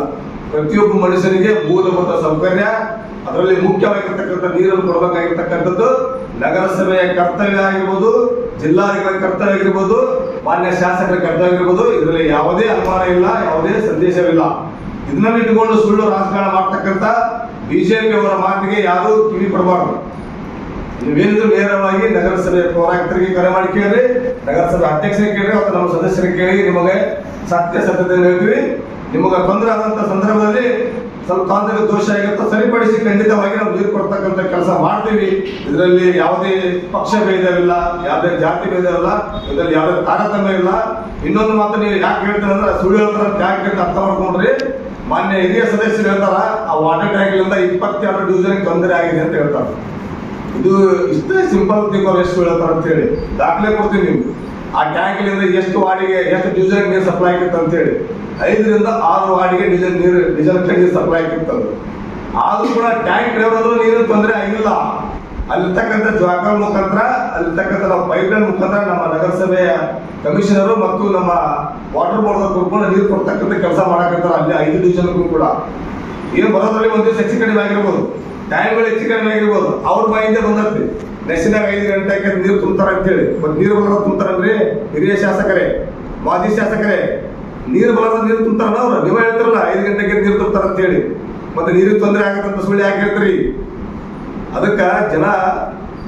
ಪ್ರತಿಯೊಬ್ಬ ಮನುಷ್ಯನಿಗೆ ಮೂಲಭೂತ ಸೌಕರ್ಯ, ಅದರಲ್ಲಿ ಮುಖ್ಯವಾಗಿರ್ತಕ್ಕಂಥ ನೀರನ್ನು ಕೊಡಬೇಕಾಗಿರ್ತಕ್ಕಂಥದ್ದು ನಗರಸಭೆಯ ಕರ್ತವ್ಯ ಆಗಿರ್ಬೋದು, ಜಿಲ್ಲಾಧಿಕಾರಿ ಕರ್ತವ್ಯ ಆಗಿರ್ಬೋದು, ಮಾನ್ಯ ಶಾಸಕರ ಕರ್ತವ್ಯ ಆಗಿರ್ಬೋದು, ಇದರಲ್ಲಿ ಯಾವುದೇ ಅನುಮಾನ ಇಲ್ಲ, ಯಾವುದೇ ಸಂದೇಶವಿಲ್ಲ. ಇದನ್ನ ಇಟ್ಕೊಂಡು ಸುಳ್ಳು ರಾಜಕಾರಣ ಮಾಡ್ತಕ್ಕಂಥ ಬಿಜೆಪಿ ಅವರ ಮಾತಿಗೆ ಯಾರು ಕಿವಿ ಕೊಡಬಾರ್ದು ನೀವೇನಿದ್ರು ನೇರವಾಗಿ ನಗರಸಭೆ ಪೌರಾಯುಕ್ತರಿಗೆ ಕರೆ ಮಾಡಿ ಕೇಳ್ರಿ. ನಗರಸಭೆ ಅಧ್ಯಕ್ಷರಿಗೆ ಕೇಳ್ರಿ, ಅಥವಾ ನಮ್ಮ ಸದಸ್ಯರಿಗೆ ಕೇಳಿ ನಿಮಗೆ ಸತ್ಯ ಸತ್ಯತೆ ಹೇಳ್ತೀವಿ. ನಿಮಗೆ ತೊಂದರೆ ಆದಂತ ಸಂದರ್ಭದಲ್ಲಿ ಸ್ವಲ್ಪ ತಾಂತ್ರಿಕ ದೋಷ ಆಗಿರುತ್ತೆ ಸರಿಪಡಿಸಿ ಖಂಡಿತವಾಗಿ ನಾವು ನೀರು ಕೊಡ್ತಕ್ಕಂಥ ಕೆಲಸ ಮಾಡ್ತೀವಿ. ಇದರಲ್ಲಿ ಯಾವುದೇ ಪಕ್ಷ ಭೇದವಿಲ್ಲ, ಯಾವುದೇ ಜಾತಿ ಭೇದವಿಲ್ಲ, ಇದರಲ್ಲಿ ಯಾವುದೇ ತಾರತಮ್ಯ ಇಲ್ಲ. ಇನ್ನೊಂದು ಮಾತು ನೀವು ಯಾಕೆ ಹೇಳ್ತಾರೆ ಅಂದ್ರೆ, ಸುಳ್ಳು ಹೇಳ್ತಾರೆ ಯಾಕೆ ಅರ್ಥ ಮಾಡ್ಕೊಂಡ್ರಿ. ಮಾನ್ಯ ಹಿರಿಯ ಸದಸ್ಯರು ಹೇಳ್ತಾರ, ಆ ವಾಟರ್ ಟ್ಯಾಂಕ್ಲಿಂದ ಇಪ್ಪತ್ತೆರಡು ಡಿವಿಷನ್ ತೊಂದರೆ ಆಗಿದೆ ಅಂತ ಹೇಳ್ತಾರೆ. ಇದು ಇಷ್ಟೇ ಸಿಂಪಲ್ ತಿಂಗಳು ಎಷ್ಟು ಹೇಳ್ತಾರೆ ಅಂತ ಹೇಳಿ. ದಾಖಲೆ ಕೊಡ್ತೀನಿ ನೀವು ಆ ಟ್ಯಾಂಕ್ಲಿಂದ ಎಷ್ಟು ವಾರ್ಡಿಗೆ ಎಷ್ಟು ಡೀಸೆಲ್ ನೀರು ಸಪ್ಲೈ ಆಗಿತ್ತು ಅಂತ ಹೇಳಿ. ಐದರಿಂದ ಆರು ವಾರ್ಡಿಗೆ ಡೀಸೆಲ್ ನೀರು ಡೀಸೆಲ್ ನೀರು ಸಪ್ಲೈ ಆಗಿತ್ತು ಆದ್ರೂ ಕೂಡ ಟ್ಯಾಂಕ್ ಡ್ರೈವರ್ ನೀರು ತೊಂದರೆ ಆಗಿಲ್ಲ. ಅಲ್ಲಿರ್ತಕ್ಕಂಥ ಜ್ವಾಕರ್ ಮುಖಾಂತರ, ಅಲ್ಲಿರ್ತಕ್ಕಂಥ ನಾವು ಪೈಪ್ಲೈನ್ ಮುಖಾಂತರ ನಮ್ಮ ನಗರಸಭೆಯ ಕಮಿಷನರು ಮತ್ತು ನಮ್ಮ ವಾಟರ್ ಬೋರ್ಡ್ ಕೂತ್ಕೊಂಡು ನೀರು ಕೊಡ್ತಕ್ಕಂಥ ಕೆಲಸ ಮಾಡಕತ್ತಾರ ಅಲ್ಲಿ ಐದು ಡಿವಿಷನ್ಗೂ ಕೂಡ. ಏನು ಬರೋದ್ರಲ್ಲಿ ಒಂದು ದಿವಸ ಹೆಚ್ಚು ಕಡಿಮೆ ಆಗಿರ್ಬೋದು. ಟೈಮ್ಗಳು ಹೆಚ್ಚು ಕಡಿಮೆ ಆಗಿರ್ಬೋದು, ಅವ್ರ ಬಾಯಿಂದ ಬಂದತ್ರಿ ನೆಸಿನಾಗ ಐದು ಗಂಟೆಗೆ ನೀರು ತುಂಬ್ತಾರ ಅಂತೇಳಿ. ಬಟ್ ನೀರು ಬರೋದು ರೀ ಹಿರಿಯ ಶಾಸಕರೇ, ಮಾಜಿ ಶಾಸಕರೇ, ನೀರು ಬರೋದ ನೀರು ತುಂಬ್ತಾರಲ್ಲ ಅವ್ರು? ನೀವು ಹೇಳ್ತಾರಲ್ಲ, ಐದು ಗಂಟೆಗೆ ನೀರು ತುಂಬ್ತಾರ ಅಂತೇಳಿ. ಮತ್ತೆ ನೀರಿಗೆ ತೊಂದರೆ ಆಗತ್ತಂತ ಸುಳ್ಳು ಯಾಕೆ ಹೇಳ್ತೀರಿ? ಅದಕ್ಕ ಜನ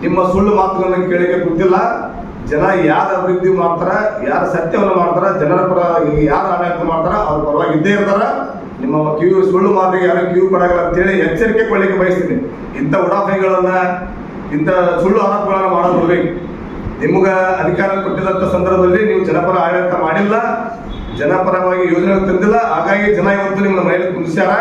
ನಿಮ್ಮ ಸುಳ್ಳು ಮಾತುಗಳನ್ನ ಕೇಳಿಕೆ ಗೊತ್ತಿಲ್ಲ ಜನ ಯಾರು ಅಭಿವೃದ್ಧಿ ಮಾಡ್ತಾರ, ಯಾರು ಸತ್ಯವನ್ನು ಮಾಡ್ತಾರ, ಜನರ ಪರ, ಯಾರು ಆಡಳಿತ ಮಾಡ್ತಾರ, ಅವ್ರ ಪರವಾಗಿ ಇದ್ದೇ ಇರ್ತಾರ. ನಿಮ್ಮ ಕ್ಯೂ, ಸುಳ್ಳು ಮಾತಿಗೆ ಯಾರು ಕಿವಿ ಕೊಡಲ್ಲ ಅಂತೇಳಿ ಎಚ್ಚರಿಕೆ ಕೊಡ್ಲಿಕ್ಕೆ ಬಯಸ್ತೀನಿ. ಇಂಥ ಉಡಾಫೆಗಳನ್ನ, ಇಂಥ ಸುಳ್ಳು ಆರೋಪಗಳನ್ನು ಮಾಡೋದು ಬಿಡ್ಬೇಕು ನಿಮಗೆ ಅಧಿಕಾರ ಕೊಟ್ಟಿದಂತ ಸಂದರ್ಭದಲ್ಲಿ ನೀವು ಜನಪರ ಆಡಳಿತ ಮಾಡಿಲ್ಲ, ಜನಪರವಾಗಿ ಯೋಜನೆ ತಂದಿಲ್ಲ, ಹಾಗಾಗಿ ಜನ ಇವತ್ತು ನಿಮ್ಮ ಮನೆಯಲ್ಲಿ ಕುಂದಿಸ್ಯಾರ.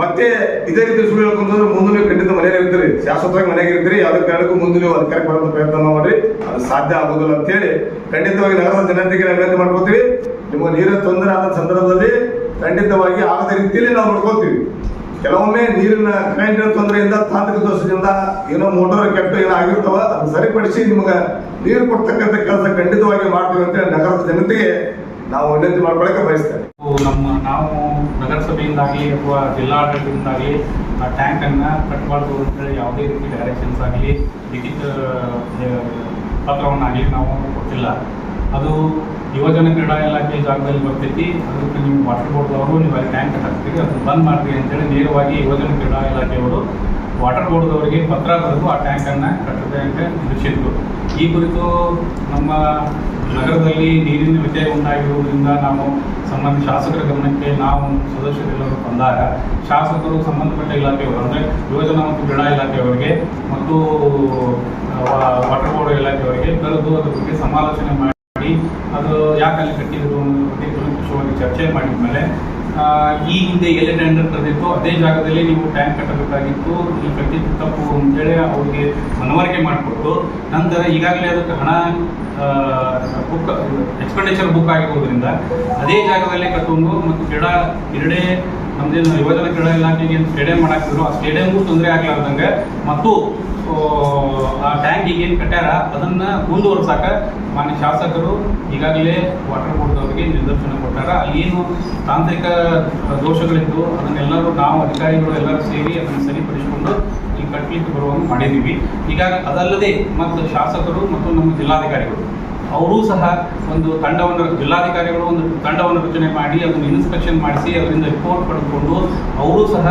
ಮತ್ತೆ ಇದೇ ರೀತಿ ಸುಳ್ಳು ಹೇಳ್ಕೊಂಡ್ರೆ ಮುಂದೆ ನೀವು ಖಂಡಿತ ಮನೆಯಲ್ಲಿ ಇರ್ತೀರಿ. ಶಾಶ್ವತವಾಗಿ ಮನೆಗೆ ಇರ್ತೀರಿ. ಯಾವುದೇ ಕಾರಣಕ್ಕೂ ಮುಂದೆ ನೀವು ಅಧಿಕಾರಕ್ಕೆ ಬರೋದು ಪ್ರಯತ್ನ ಮಾಡ್ರಿ. ಅದು ಸಾಧ್ಯ ಆಗೋದಿಲ್ಲ ಅಂತ ಹೇಳಿ ಖಂಡಿತವಾಗಿ ನಗರದ ಜನತೆಗೆ ವಿನಂತಿ ಮಾಡ್ಕೋತೀವಿ. ನಿಮ್ಮ ನೀರ ತೊಂದರೆ ಆದ ಸಂದರ್ಭದಲ್ಲಿ ಖಂಡಿತವಾಗಿ ಆಗದ ರೀತಿಯಲ್ಲಿ ನಾವು ನೋಡ್ಕೊತೀವಿ ಕೆಲವೊಮ್ಮೆ ನೀರಿನ ಕರೆಂಟಿನ ತೊಂದರೆಯಿಂದ, ತಾಂತ್ರಿಕ ದೋಷದಿಂದ ಏನೋ ಮೋಟರ್ ಕೆಟ್ಟ ಏನೋ ಆಗಿರ್ತಾವ ಅದು ಸರಿಪಡಿಸಿ ನಿಮಗೆ ನೀರು ಕೊಡ್ತಕ್ಕಂಥ ಕೆಲಸ ಖಂಡಿತವಾಗಿ ಮಾಡ್ತೀವಿ ಅಂತೇಳಿ ನಗರದ ಜನತೆಗೆ ನಾವು ವಿನಂತಿ ಮಾಡ್ಕೊಳಕ್ಕೆ ಬಯಸ್ತೇವೆ. ನಮ್ಮ ನಾವು ನಗರಸಭೆಯಿಂದಾಗಲಿ ಅಥವಾ ಜಿಲ್ಲಾಡಳಿತದಿಂದಾಗಲಿ ಆ ಟ್ಯಾಂಕನ್ನು ಕಟ್ ಮಾಡಬಹುದು ಅಂತೇಳಿ ಯಾವುದೇ ರೀತಿ ಡೈರೆಕ್ಷನ್ಸ್ ಆಗಲಿ ಲಿಖಿತ ಪತ್ರವನ್ನಾಗಲಿ ನಾವು ಕೊಟ್ಟಿಲ್ಲ. ಅದು ಯುವಜನ ಕ್ರೀಡಾ ಇಲಾಖೆ ಜಾಗದಲ್ಲಿ ಬರ್ತೈತಿ. ಅದಕ್ಕೆ ನೀವು ವಾಟರ್ ಬೋರ್ಡ್ದವರು ನೀವು ಅಲ್ಲಿ ಟ್ಯಾಂಕ್ ಹಾಕ್ತೀರಿ ಅದನ್ನು ಬಂದ್ ಮಾಡ್ರಿ ಅಂತೇಳಿ ನೇರವಾಗಿ ಯುವಜನ ಕ್ರೀಡಾ ಇಲಾಖೆಯವರು ವಾಟರ್ ಬೋರ್ಡ್ದವರಿಗೆ ಪತ್ರ ಬರೆದು ಆ ಟ್ಯಾಂಕನ್ನು ಅಂತ ತಿಳಿಸಿದ್ರು ಈ ಕುರಿತು ನಮ್ಮ ನಗರದಲ್ಲಿ ನೀರಿನ ವ್ಯತ್ಯಯ ಉಂಟಾಗಿರುವುದರಿಂದ ನಾವು ಸಂಬಂಧ ಶಾಸಕರ ಗಮನಕ್ಕೆ ನಾವು ಸದಸ್ಯರೆಲ್ಲರೂ ಬಂದಾಗ ಶಾಸಕರು ಸಂಬಂಧಪಟ್ಟ ಇಲಾಖೆಯವರು ಅಂದರೆ ಯುವಜನ ಮತ್ತು ಕ್ರೀಡಾ ಇಲಾಖೆಯವರಿಗೆ ಮತ್ತು ವಾಟರ್ ಬೋರ್ಡ್ ಇಲಾಖೆಯವರಿಗೆ ಕರೆದು ಅದ್ರ ಬಗ್ಗೆ ಸಮಾಲೋಚನೆ ಮಾಡಿ ಅದು ಯಾಕೆ ಅಲ್ಲಿ ಕಟ್ಟಿದ್ರು ಕೂಲಂಕುಷವಾಗಿ ಚರ್ಚೆ ಮಾಡಿದ ಮೇಲೆ ಆ, ಈ ಹಿಂದೆ ಎಲ್ಲಿ ಟೆಂಡರ್ ಕರೆದಿತ್ತು ಅದೇ ಜಾಗದಲ್ಲಿ ನೀವು ಟ್ಯಾಂಕ್ ಕಟ್ಟಬೇಕಾಗಿತ್ತು. ಈ ಕಟ್ಟಿದ್ದು ತಪ್ಪು ಅಂತೇಳಿ ಅವ್ರಿಗೆ ಮನವರಿಕೆ ಮಾಡಿಕೊಟ್ಟು ನಂತರ ಈಗಾಗಲೇ ಅದಕ್ಕೆ ಹಣ ಬುಕ್ ಎಕ್ಸ್ಪೆಂಡಿಚರ್ ಬುಕ್ ಆಗಿರೋದ್ರಿಂದ ಅದೇ ಜಾಗದಲ್ಲಿ ಕಟ್ಟೊಂಡು ಮತ್ತು ಕ್ರೀಡಾ ಕ್ರೀಡೆ ನಮ್ದೇನು ಯುವಜನ ಕ್ರೀಡಾ ಇಲಾಖೆಗೆ ಸ್ಟೇಡಿಯಂ ಮಾಡಾಕ್ತಿದ್ರು ಆ ಸ್ಟೇಡಿಯಂಗೂ ತೊಂದರೆ ಆಗ್ಲಾರ್ದಂಗೆ ಮತ್ತು ಆ, ಟ್ಯಾಂಕ್ ಈಗೇನು ಕಟ್ಟಾರ ಅದನ್ನ ಮುಂದುವರ್ಸಾಕ ಮಾನ್ಯ ಶಾಸಕರು ಈಗಾಗಲೇ ವಾಟರ್ ಬೋರ್ಡ್ದವರಿಗೆ ನಿರ್ದೇಶನ ಕೊಟ್ಟಾರ. ಅಲ್ಲಿ ಏನು ತಾಂತ್ರಿಕ ದೋಷಗಳಿದ್ದು ಅದನ್ನೆಲ್ಲರೂ ನಾವು ಅಧಿಕಾರಿಗಳು ಎಲ್ಲರೂ ಸೇರಿ ಅದನ್ನು ಸರಿಪಡಿಸಿಕೊಂಡು ಈ ಕಟ್ಟಲಿಕ್ಕೆ ಬರುವಂಗೆ ಮಾಡಿದ್ದೀವಿ ಈಗ ಅದಲ್ಲದೆ ಮತ್ತು ಶಾಸಕರು ಮತ್ತು ನಮ್ಮ ಜಿಲ್ಲಾಧಿಕಾರಿಗಳು ಅವರೂ ಸಹ ಒಂದು ತಂಡವನ್ನು, ಜಿಲ್ಲಾಧಿಕಾರಿಗಳು ಒಂದು ತಂಡವನ್ನು ರಚನೆ ಮಾಡಿ, ಅದನ್ನು ಇನ್ಸ್ಪೆಕ್ಷನ್ ಮಾಡಿಸಿ, ಅದರಿಂದ ರಿಪೋರ್ಟ್ ಪಡೆದುಕೊಂಡು ಅವರೂ ಸಹ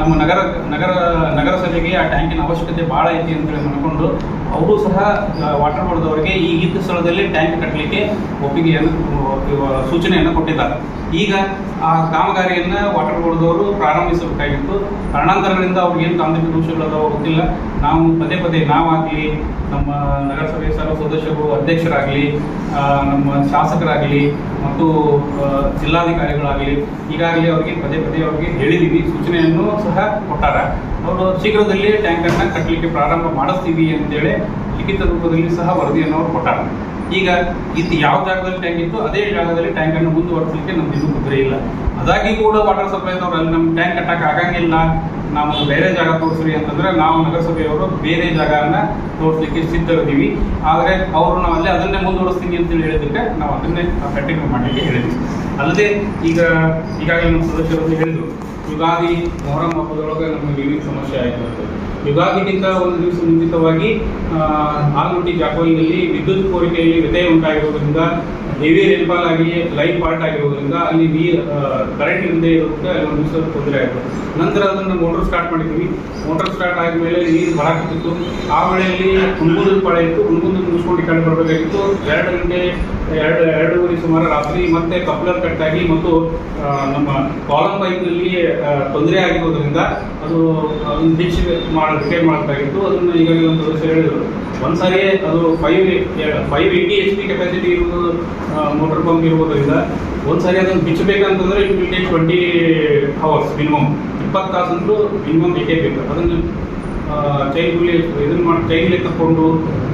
ನಮ್ಮ ನಗರ ನಗರ, ನಗರಸಭೆಗೆ ಆ ಟ್ಯಾಂಕಿನ ಅವಶ್ಯಕತೆ ಭಾಳ ಐತಿ ಅಂತೇಳಿ ಅನ್ಕೊಂಡು ಅವರು ಸಹ ವಾಟರ್ ಬೋರ್ಡ್ದವರಿಗೆ ಈ ಇದ್ದ ಸ್ಥಳದಲ್ಲಿ ಟ್ಯಾಂಕ್ ಕಟ್ಟಲಿಕ್ಕೆ ಒಪ್ಪಿಗೆಯನ್ನು ಸೂಚನೆಯನ್ನು ಕೊಟ್ಟಿದ್ದಾರೆ. ಈಗ ಆ ಕಾಮಗಾರಿಯನ್ನು ವಾಟರ್ ಬೋರ್ಡ್ದವರು ಪ್ರಾರಂಭಿಸಬೇಕಾಗಿತ್ತು. ಕಾರಣಾಂತರಗಳಿಂದ ಅವ್ರಿಗೇನು ತಾಂತ್ರಿಕ ದೋಷಗಳದಾವ ಗೊತ್ತಿಲ್ಲ. ನಾವು ಪದೇ ಪದೇ ನಾವಾಗಲಿ, ನಮ್ಮ ನಗರಸಭೆ ಸರ್ವ ಸದಸ್ಯರು, ಅಧ್ಯಕ್ಷರಾಗಲಿ ನಮ್ಮ ಶಾಸಕರಾಗಲಿ ಮತ್ತು ಜಿಲ್ಲಾಧಿಕಾರಿಗಳಾಗಲಿ, ಈಗಾಗಲೇ ಅವರಿಗೆ ಪದೇ ಪದೇ ಅವರಿಗೆ ಹೇಳಿದ್ದೀವಿ ಸೂಚನೆಯನ್ನು ಸಹ ಕೊಟ್ಟಾರ. ಅವರು ಶೀಘ್ರದಲ್ಲೇ ಟ್ಯಾಂಕರ್ನ ಕಟ್ಟಲಿಕ್ಕೆ ಪ್ರಾರಂಭ ಮಾಡಿಸ್ತೀವಿ ಅಂತೇಳಿ ಲಿಖಿತ ರೂಪದಲ್ಲಿ ಸಹ ವರದಿಯನ್ನು ಅವರು ಕೊಟ್ಟಾರ. ಈಗ ಇದು ಯಾವ ಜಾಗದಲ್ಲಿ ಟ್ಯಾಂಕ್ ಇತ್ತು, ಅದೇ ಜಾಗದಲ್ಲಿ ಟ್ಯಾಂಕ್ ಅನ್ನು ಮುಂದುವರಿಸಲಿಕ್ಕೆ ನಮ್ಗೆ ಇನ್ನೂ ಕುದುರೆ ಇಲ್ಲ. ಅದಾಗಿ ಕೂಡ ವಾಟರ್ ಸಪ್ಲೈದವ್ರು ಅಲ್ಲಿ ನಮ್ಮ ಟ್ಯಾಂಕ್ ಕಟ್ಟಕ್ಕೆ ಆಗಂಗಿಲ್ಲ. ನಾವು ಬೇರೆ ಜಾಗ ತೋರಿಸ್ರಿ ಅಂತಂದ್ರೆ ನಾವು ನಗರಸಭೆಯವರು ಬೇರೆ ಜಾಗನ ತೋರಿಸ್ಲಿಕ್ಕೆ ಸಿದ್ಧರಿದ್ದೀವಿ. ಆದರೆ ಅವರು ನಾವು ಅಲ್ಲೇ ಅದನ್ನೇ ಮುಂದುವರಿಸ್ತೀನಿ ಅಂತೇಳಿ ಹೇಳಿದಕ್ಕೆ ನಾವು ಅದನ್ನೇ ಕಂಟಿನ್ಯೂ ಮಾಡಲಿಕ್ಕೆ ಹೇಳಿದ್ವಿ. ಅಲ್ಲದೆ ಈಗ ಈಗಾಗಲೇ ನಮ್ಮ ಸದಸ್ಯರು ಹೇಳಿದರು, ಯುಗಾದಿ ಮೊಹರಂ ಹಬ್ಬದೊಳಗೆ ನಮಗೆ ವಿವಿಧ ಸಮಸ್ಯೆ ಆಯಿತು ಅಂತ. ಯುಗಾದಿಗಿಂತ ಒಂದು ದಿವಸ ಮುಂಚಿತವಾಗಿ ಆಲ್ಮಟ್ಟಿ ಜಾಕೋಲಿನಲ್ಲಿ ವಿದ್ಯುತ್ ಕೋರಿಕೆಯಲ್ಲಿ ವ್ಯತ್ಯಯ ಉಂಟಾಗಿರೋದ್ರಿಂದ ಹೆವಿ ರೇನ್ಫಾಲ್ ಆಗಿ ಪಾರ್ಟ್ ಆಗಿರೋದ್ರಿಂದ ಅಲ್ಲಿ ನೀರು ಕರೆಂಟ್ ಇಲ್ಲದೆ ಇರೋದಕ್ಕೆ ಅಲ್ಲಿ ಒಂದು ದಿವಸ ತೊಂದರೆ ಆಯಿತು. ನಂತರ ಅದನ್ನು ಮೋಟರ್ ಸ್ಟಾರ್ಟ್ ಮಾಡಿದ್ವಿ. ಮೋಟರ್ ಸ್ಟಾರ್ಟ್ ಆದಮೇಲೆ ನೀರು ಬರಾಕಿತ್ತು ಆ ವೇಳೆಯಲ್ಲಿ ಹುಣಗುಂದ ಪಾಳೆ ಇತ್ತು. ಹುಣಗುಂದ ಮುಗಿಸ್ಕೊಂಡು ಕಡೆ ಎರಡು ಗಂಟೆ ಎರಡು ಎರಡೂವರೆ ಸುಮಾರು ರಾತ್ರಿ ಮತ್ತೆ ಕಪ್ಲರ್ ಕಟ್ಟಾಗಿ ಮತ್ತು ಆ, ನಮ್ಮ ಕಾಲಮ್ ಪೈಪ್ನಲ್ಲಿ ತೊಂದರೆ ಆಗಿರೋದ್ರಿಂದ ಅದು ಅದನ್ನು ಡಿಚ್ ಮಾಡಿ ರಿಪೇರ್ ಮಾಡಬೇಕಾಗಿತ್ತು ಅದನ್ನು ಈಗಾಗಲೇ ಒಂದು ಸದಸ್ಯರು ಹೇಳಿದರು. ಒಂದ್ಸಾರಿ ಅದು five five eighty H P capacity ಇರುವುದು ಮೋಟರ್ ಪಂಪ್ ಇರುವುದರಿಂದ ಒಂದ್ಸಾರಿ ಅದನ್ನು ಬಿಚ್ಚಬೇಕಂತಂದ್ರೆ it will take twenty hours minimum ಇಪ್ಪತ್ತು ತಾಸಂತೂ ಮಿನಿಮಮ್ ಬೇಕೇ ಬೇಕು. ಅದನ್ನು ಚೈನ್ಗುಲಿ ಇದನ್ನ ಮಾಡಿ ಚೈನ್ಲಿ ತಕೊಂಡು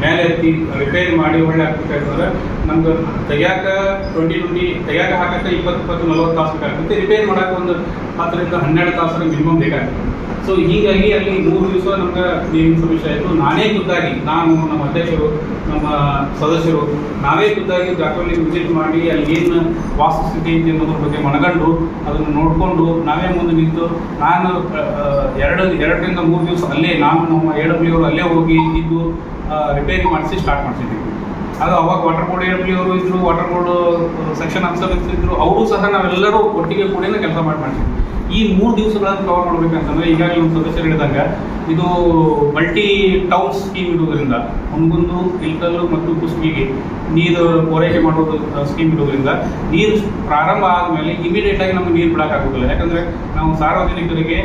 ಮೇಲೆ ಎತ್ತಿ ರಿಪೇರ್ ಮಾಡಿ ಒಳ್ಳೆ ಹಾಕ್ಬೇಕಾಯ್ತಂದ್ರೆ ನಮ್ಗೆ ತೆಗಿಯಾಕ ಟ್ವೆಂಟಿ ಟ್ವೆಂಟಿ ತೆಗಿಯಾಕ ಹಾಕಕ್ಕೆ ಇಪ್ಪತ್ತು ಇಪ್ಪತ್ತು, ನಲ್ವತ್ತು ತಾಸು ಬೇಕಾಗುತ್ತೆ. ರಿಪೇರ್ ಮಾಡಕ್ಕೆ ಒಂದು ಹತ್ತರಿಂದ ಹನ್ನೆರಡು ತಾಸು ಮಿನಿಮಮ್ ಬೇಕಾಗುತ್ತೆ. ಸೊ ಹೀಗಾಗಿ ಅಲ್ಲಿ ಮೂರು ದಿವಸ ನಮ್ಗೆ ನೀರಿನ ಸಮಸ್ಯೆ ಆಯಿತು. ನಾನೇ ಖುದ್ದಾಗಿ, ನಾನು ನಮ್ಮ ಅಧ್ಯಕ್ಷರು, ನಮ್ಮ ಸದಸ್ಯರು, ನಾವೇ ಖುದ್ದಾಗಿ ಜಾಗದಲ್ಲಿ ವಿಸಿಟ್ ಮಾಡಿ, ಅಲ್ಲಿ ಏನು ವಾಸ್ತುಸ್ಥಿತಿ ಇದೆ ಅನ್ನೋದ್ರ ಬಗ್ಗೆ ಮನಗಂಡು ಅದನ್ನು ನೋಡಿಕೊಂಡು ನಾವೇ ಮುಂದೆ ನಿಂತು ನಾನು ಎರಡು, ಎರಡರಿಂದ ಮೂರು ದಿವಸ ಅಲ್ಲೇ ನಾನು ನಮ್ಮ ಎ ಡಬ್ಲ್ಯೂ ಅವರು ಅಲ್ಲೇ ಹೋಗಿ ಇದ್ದು ರಿಪೇರಿ ಮಾಡಿಸಿ ಸ್ಟಾರ್ಟ್ ಮಾಡ್ತಿದ್ದೀವಿ ಅದು ಅವಾಗ ವಾಟರ್ ಬೋರ್ಡ್ ಎ ಡಬ್ಲ್ಯೂ ಅವರು ಇದ್ರು ವಾಟರ್ ಬೋರ್ಡ್ ಸೆಕ್ಷನ್ ಅಫ್ಸರ್ಸ್ ಇದ್ರು, ಅವರು ಸಹ ನಾವೆಲ್ಲರೂ ಒಟ್ಟಿಗೆ ಕೂಡ ಕೆಲಸ ಮಾಡಿ ಮಾಡ್ತೀವಿ ಈ ಮೂರು ದಿವಸಗಳನ್ನು ಕವರ್ ಮಾಡ್ಬೇಕಂತಂದ್ರೆ ಈಗಾಗಲೇ ಒಂದು ಸದಸ್ಯರು ಹೇಳಿದಾಗ, ಇದು ಮಲ್ಟಿ ಟೌನ್ ಸ್ಕೀಮ್ ಇರುವುದರಿಂದ ಒಂದೊಂದು ಇಲ್ಕಲ್ಲು ಮತ್ತು ಕುಸ್ಕಿಗೆ ನೀರು ಪೂರೈಕೆ ಮಾಡೋದು ಸ್ಕೀಮ್ ಇರೋದ್ರಿಂದ ನೀರು ಪ್ರಾರಂಭ ಆದಮೇಲೆ ಇಮಿಡಿಯೇಟ್ ಆಗಿ ನಮಗೆ ನೀರು ಬಿಡೋಕ್ಕಾಗೋದಿಲ್ಲ. ಯಾಕಂದರೆ ನಾವು ಸಾರ್ವಜನಿಕರಿಗೆ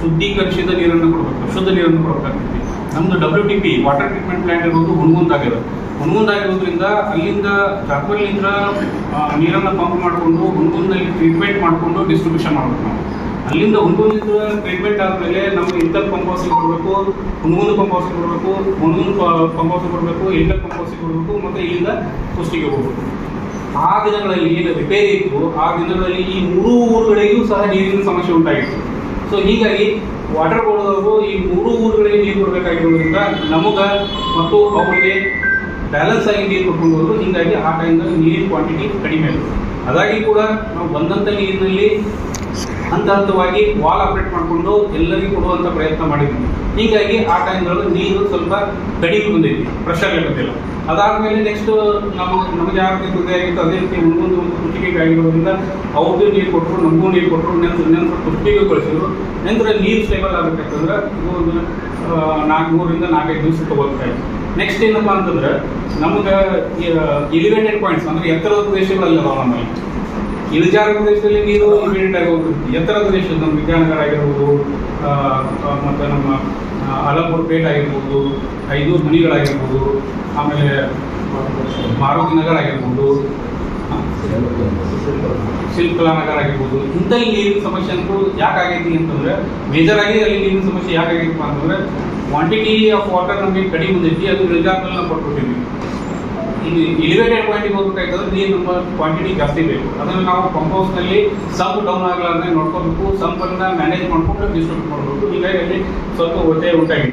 ಶುದ್ಧೀಕರಿಸಿದ ನೀರನ್ನು ಕೊಡಬೇಕು. ಶುದ್ಧ ನೀರನ್ನು ಕೊಡಬೇಕಾಗ್ತೈತಿ ನಮ್ಮದು W T P water treatment plant ಇರೋದು ಹುಣಗುಂದಾಗಿದೆ ಹುಣಗುಂದಾಗಿರೋದ್ರಿಂದ ಅಲ್ಲಿಂದ ಜಾಗದಲ್ಲಿಂದ ನೀರನ್ನು ಪಂಪ್ ಮಾಡಿಕೊಂಡು ಹುಣಗುಂದಲ್ಲಿ ಟ್ರೀಟ್ಮೆಂಟ್ ಮಾಡಿಕೊಂಡು ಡಿಸ್ಟ್ರಿಬ್ಯೂಷನ್ ಮಾಡಬೇಕು ನಾವು. ಅಲ್ಲಿಂದ ಹುಣಗುಂದಿಂದ ಟ್ರೀಟ್ಮೆಂಟ್ ಆದಮೇಲೆ ನಮಗೆ ಇಂಟರ್ ಪಂಪ್ ಹೌಸಿಗೆ ಕೊಡಬೇಕು ಹುಣಗುಂದ ಪಂಪ್ ಹೌಸಿಗೆ ಕೊಡಬೇಕು ಹುಣಗುಂದ ಪಂಪ್ ಹೌಸಿಗೆ ಕೊಡಬೇಕು ಇಂಟರ್ ಪಂಪ್ ಹೌಸಿಗೆ ಕೊಡಬೇಕು, ಮತ್ತು ಇಲ್ಲಿಂದ ಪುಷ್ಟಿಗೆ ಹೋಗಬೇಕು. ಆ ದಿನಗಳಲ್ಲಿ ಏನು ರಿಪೇರಿ ಇತ್ತು, ಆ ದಿನಗಳಲ್ಲಿ ಈ ಮೂರು ಊರುಗಳಿಗೂ ಸಹ ನೀರಿನ ಸಮಸ್ಯೆ ಉಂಟಾಗಿತ್ತು. ಸೊ ಹೀಗಾಗಿ ವಾಟರ್ ಬೋರ್ಡ್ದವರು ಈ ಮೂರು ಊರುಗಳಿಗೆ ನೀರು ಕೊಡಬೇಕಾಗಿರೋದ್ರಿಂದ ನಮಗೆ ಮತ್ತು ಅವರಿಗೆ ಬ್ಯಾಲೆನ್ಸ್ ಆಗಿ ನೀರು ಕೊಟ್ಕೊಂಡು ಹೋದ್ರು ಹೀಗಾಗಿ ಆ ಟೈಮ್ನಲ್ಲಿ ನೀರಿನ ಕ್ವಾಂಟಿಟಿ ಕಡಿಮೆ ಆಗುತ್ತೆ. ಅದಾಗಿ ಕೂಡ ನಾವು ಬಂದಂಥ ನೀರಿನಲ್ಲಿ ಹಂತ ಹಂತವಾಗಿ ವಾಲ್ ಆಪರೇಟ್ ಮಾಡಿಕೊಂಡು ಎಲ್ಲರಿಗೂ ಕೊಡುವಂಥ ಪ್ರಯತ್ನ ಮಾಡಿದ್ವಿ. ಹೀಗಾಗಿ ಆ ಟೈಮ್ದೊಳಗೆ ನೀರು ಸ್ವಲ್ಪ ಕಡಿಮೆ ಬಂದೈತಿ ಪ್ರೆಷರ್ ಬಂದಿಲ್ಲ. ಅದಾದಮೇಲೆ ನೆಕ್ಸ್ಟ್ ನಮ್ಮ ನಮಗೆ ಯಾವ ರೀತಿ ತೊಂದರೆ ಆಗಿತ್ತು, ಅದೇ ರೀತಿ ಒಂದೊಂದು ಒಂದು ಕುತ್ತಿಗೆಗೆ ಆಗಿರೋದ್ರಿಂದ ಅವ್ರದ್ದು ನೀರು ಕೊಟ್ಟರು ನಮಗೂ ನೀರು ಕೊಟ್ಟರು ನೆನ್ಸು ನೆನ್ಸು ಕುತ್ತಿಗೆಗೆ ಕಳಿಸಿದ್ರು. ನಂತರ ನೀರು ಸ್ಟೇಬಲ್ ಆಗಬೇಕಂತಂದ್ರೆ ಒಂದು ನಾಲ್ಕು ಮೂರರಿಂದ ನಾಲ್ಕೈದು ದಿವಸ ತಗೋಬೇಕಾಯ್ತು ನೆಕ್ಸ್ಟ್ ಏನಪ್ಪ ಅಂತಂದ್ರೆ ನಮ್ಗೆ ಎಲಿವೇಟೆಡ್ ಪಾಯಿಂಟ್ಸ್ ಅಂದ್ರೆ ಎತ್ತರದ ಪ್ರದೇಶಗಳಲ್ಲಿ ಅದಾವ ನಮ್ಮಲ್ಲಿ. ಇಳಿಜಾರ ಪ್ರದೇಶದಲ್ಲಿ ನೀರು ಇಮಿಡಿಯೇಟ್ ಆಗಿ ಹೋಗ್ಬಿಡುತ್ತೆ. ಎತ್ತರ ಪ್ರದೇಶ ನಮ್ಮ ವಿದ್ಯಾನಗರ ಆಗಿರ್ಬೋದು ಮತ್ತು ನಮ್ಮ ಅಲಂಪುರ ಪೇಟ್ ಆಗಿರ್ಬೋದು ಐದು ಮನಿಗಳಾಗಿರ್ಬೋದು ಆಮೇಲೆ ಮಾರುತಿ ನಗರ ಆಗಿರ್ಬೋದು ಆ, ಶಿಲ್ಪಕಲಾ ನಗರ ಆಗಿರ್ಬೋದು ಇಂಥಲ್ಲಿ ನೀರಿನ ಸಮಸ್ಯೆ ಅಂತೂ ಯಾಕಾಗೈತಿ ಅಂತಂದ್ರೆ ಮೇಜರ್ ಆಗಿ ಅಲ್ಲಿ ನೀರಿನ ಸಮಸ್ಯೆ ಯಾಕಾಗೈತಪ್ಪ ಅಂತಂದ್ರೆ ಕ್ವಾಂಟಿಟಿ ಆಫ್ ವಾಟರ್ ನಮಗೆ ಕಡಿಮೆ ಬಂದೈತಿ ಅದು ಇಳಿಜಾರ್ನಲ್ಲಿ ನಾವು ಕೊಟ್ಬಿಟ್ಟಿವಿ. ಇಲ್ಲಿ ಎಲಿವೇಟೆಡ್ ಪಾಯಿಂಟಿಗೆ ಹೋಗ್ಬೇಕಾಯ್ತಂದ್ರೆ ನೀರು ನಮ್ಮ ಕ್ವಾಂಟಿಟಿ ಜಾಸ್ತಿ ಬೇಕು. ಅದನ್ನು ನಾವು ಪಂಪ್ ಹೌಸ್ನಲ್ಲಿ ಸಂಪ್ ಡೌನ್ ಆಗಲಾರ್ದೆ ನೋಡ್ಕೋಬೇಕು ಸಂಪನ್ನ ಮ್ಯಾನೇಜ್ ಮಾಡ್ಕೊಂಡು ಡಿಸ್ಟ್ರಿಬ್ಯೂಟ್ ಮಾಡಬೇಕು ಹೀಗಾಗಿ ಅಲ್ಲಿ ಸ್ವಲ್ಪ ಒತ್ತಾಯ ಉಂಟಾಗಿದೆ.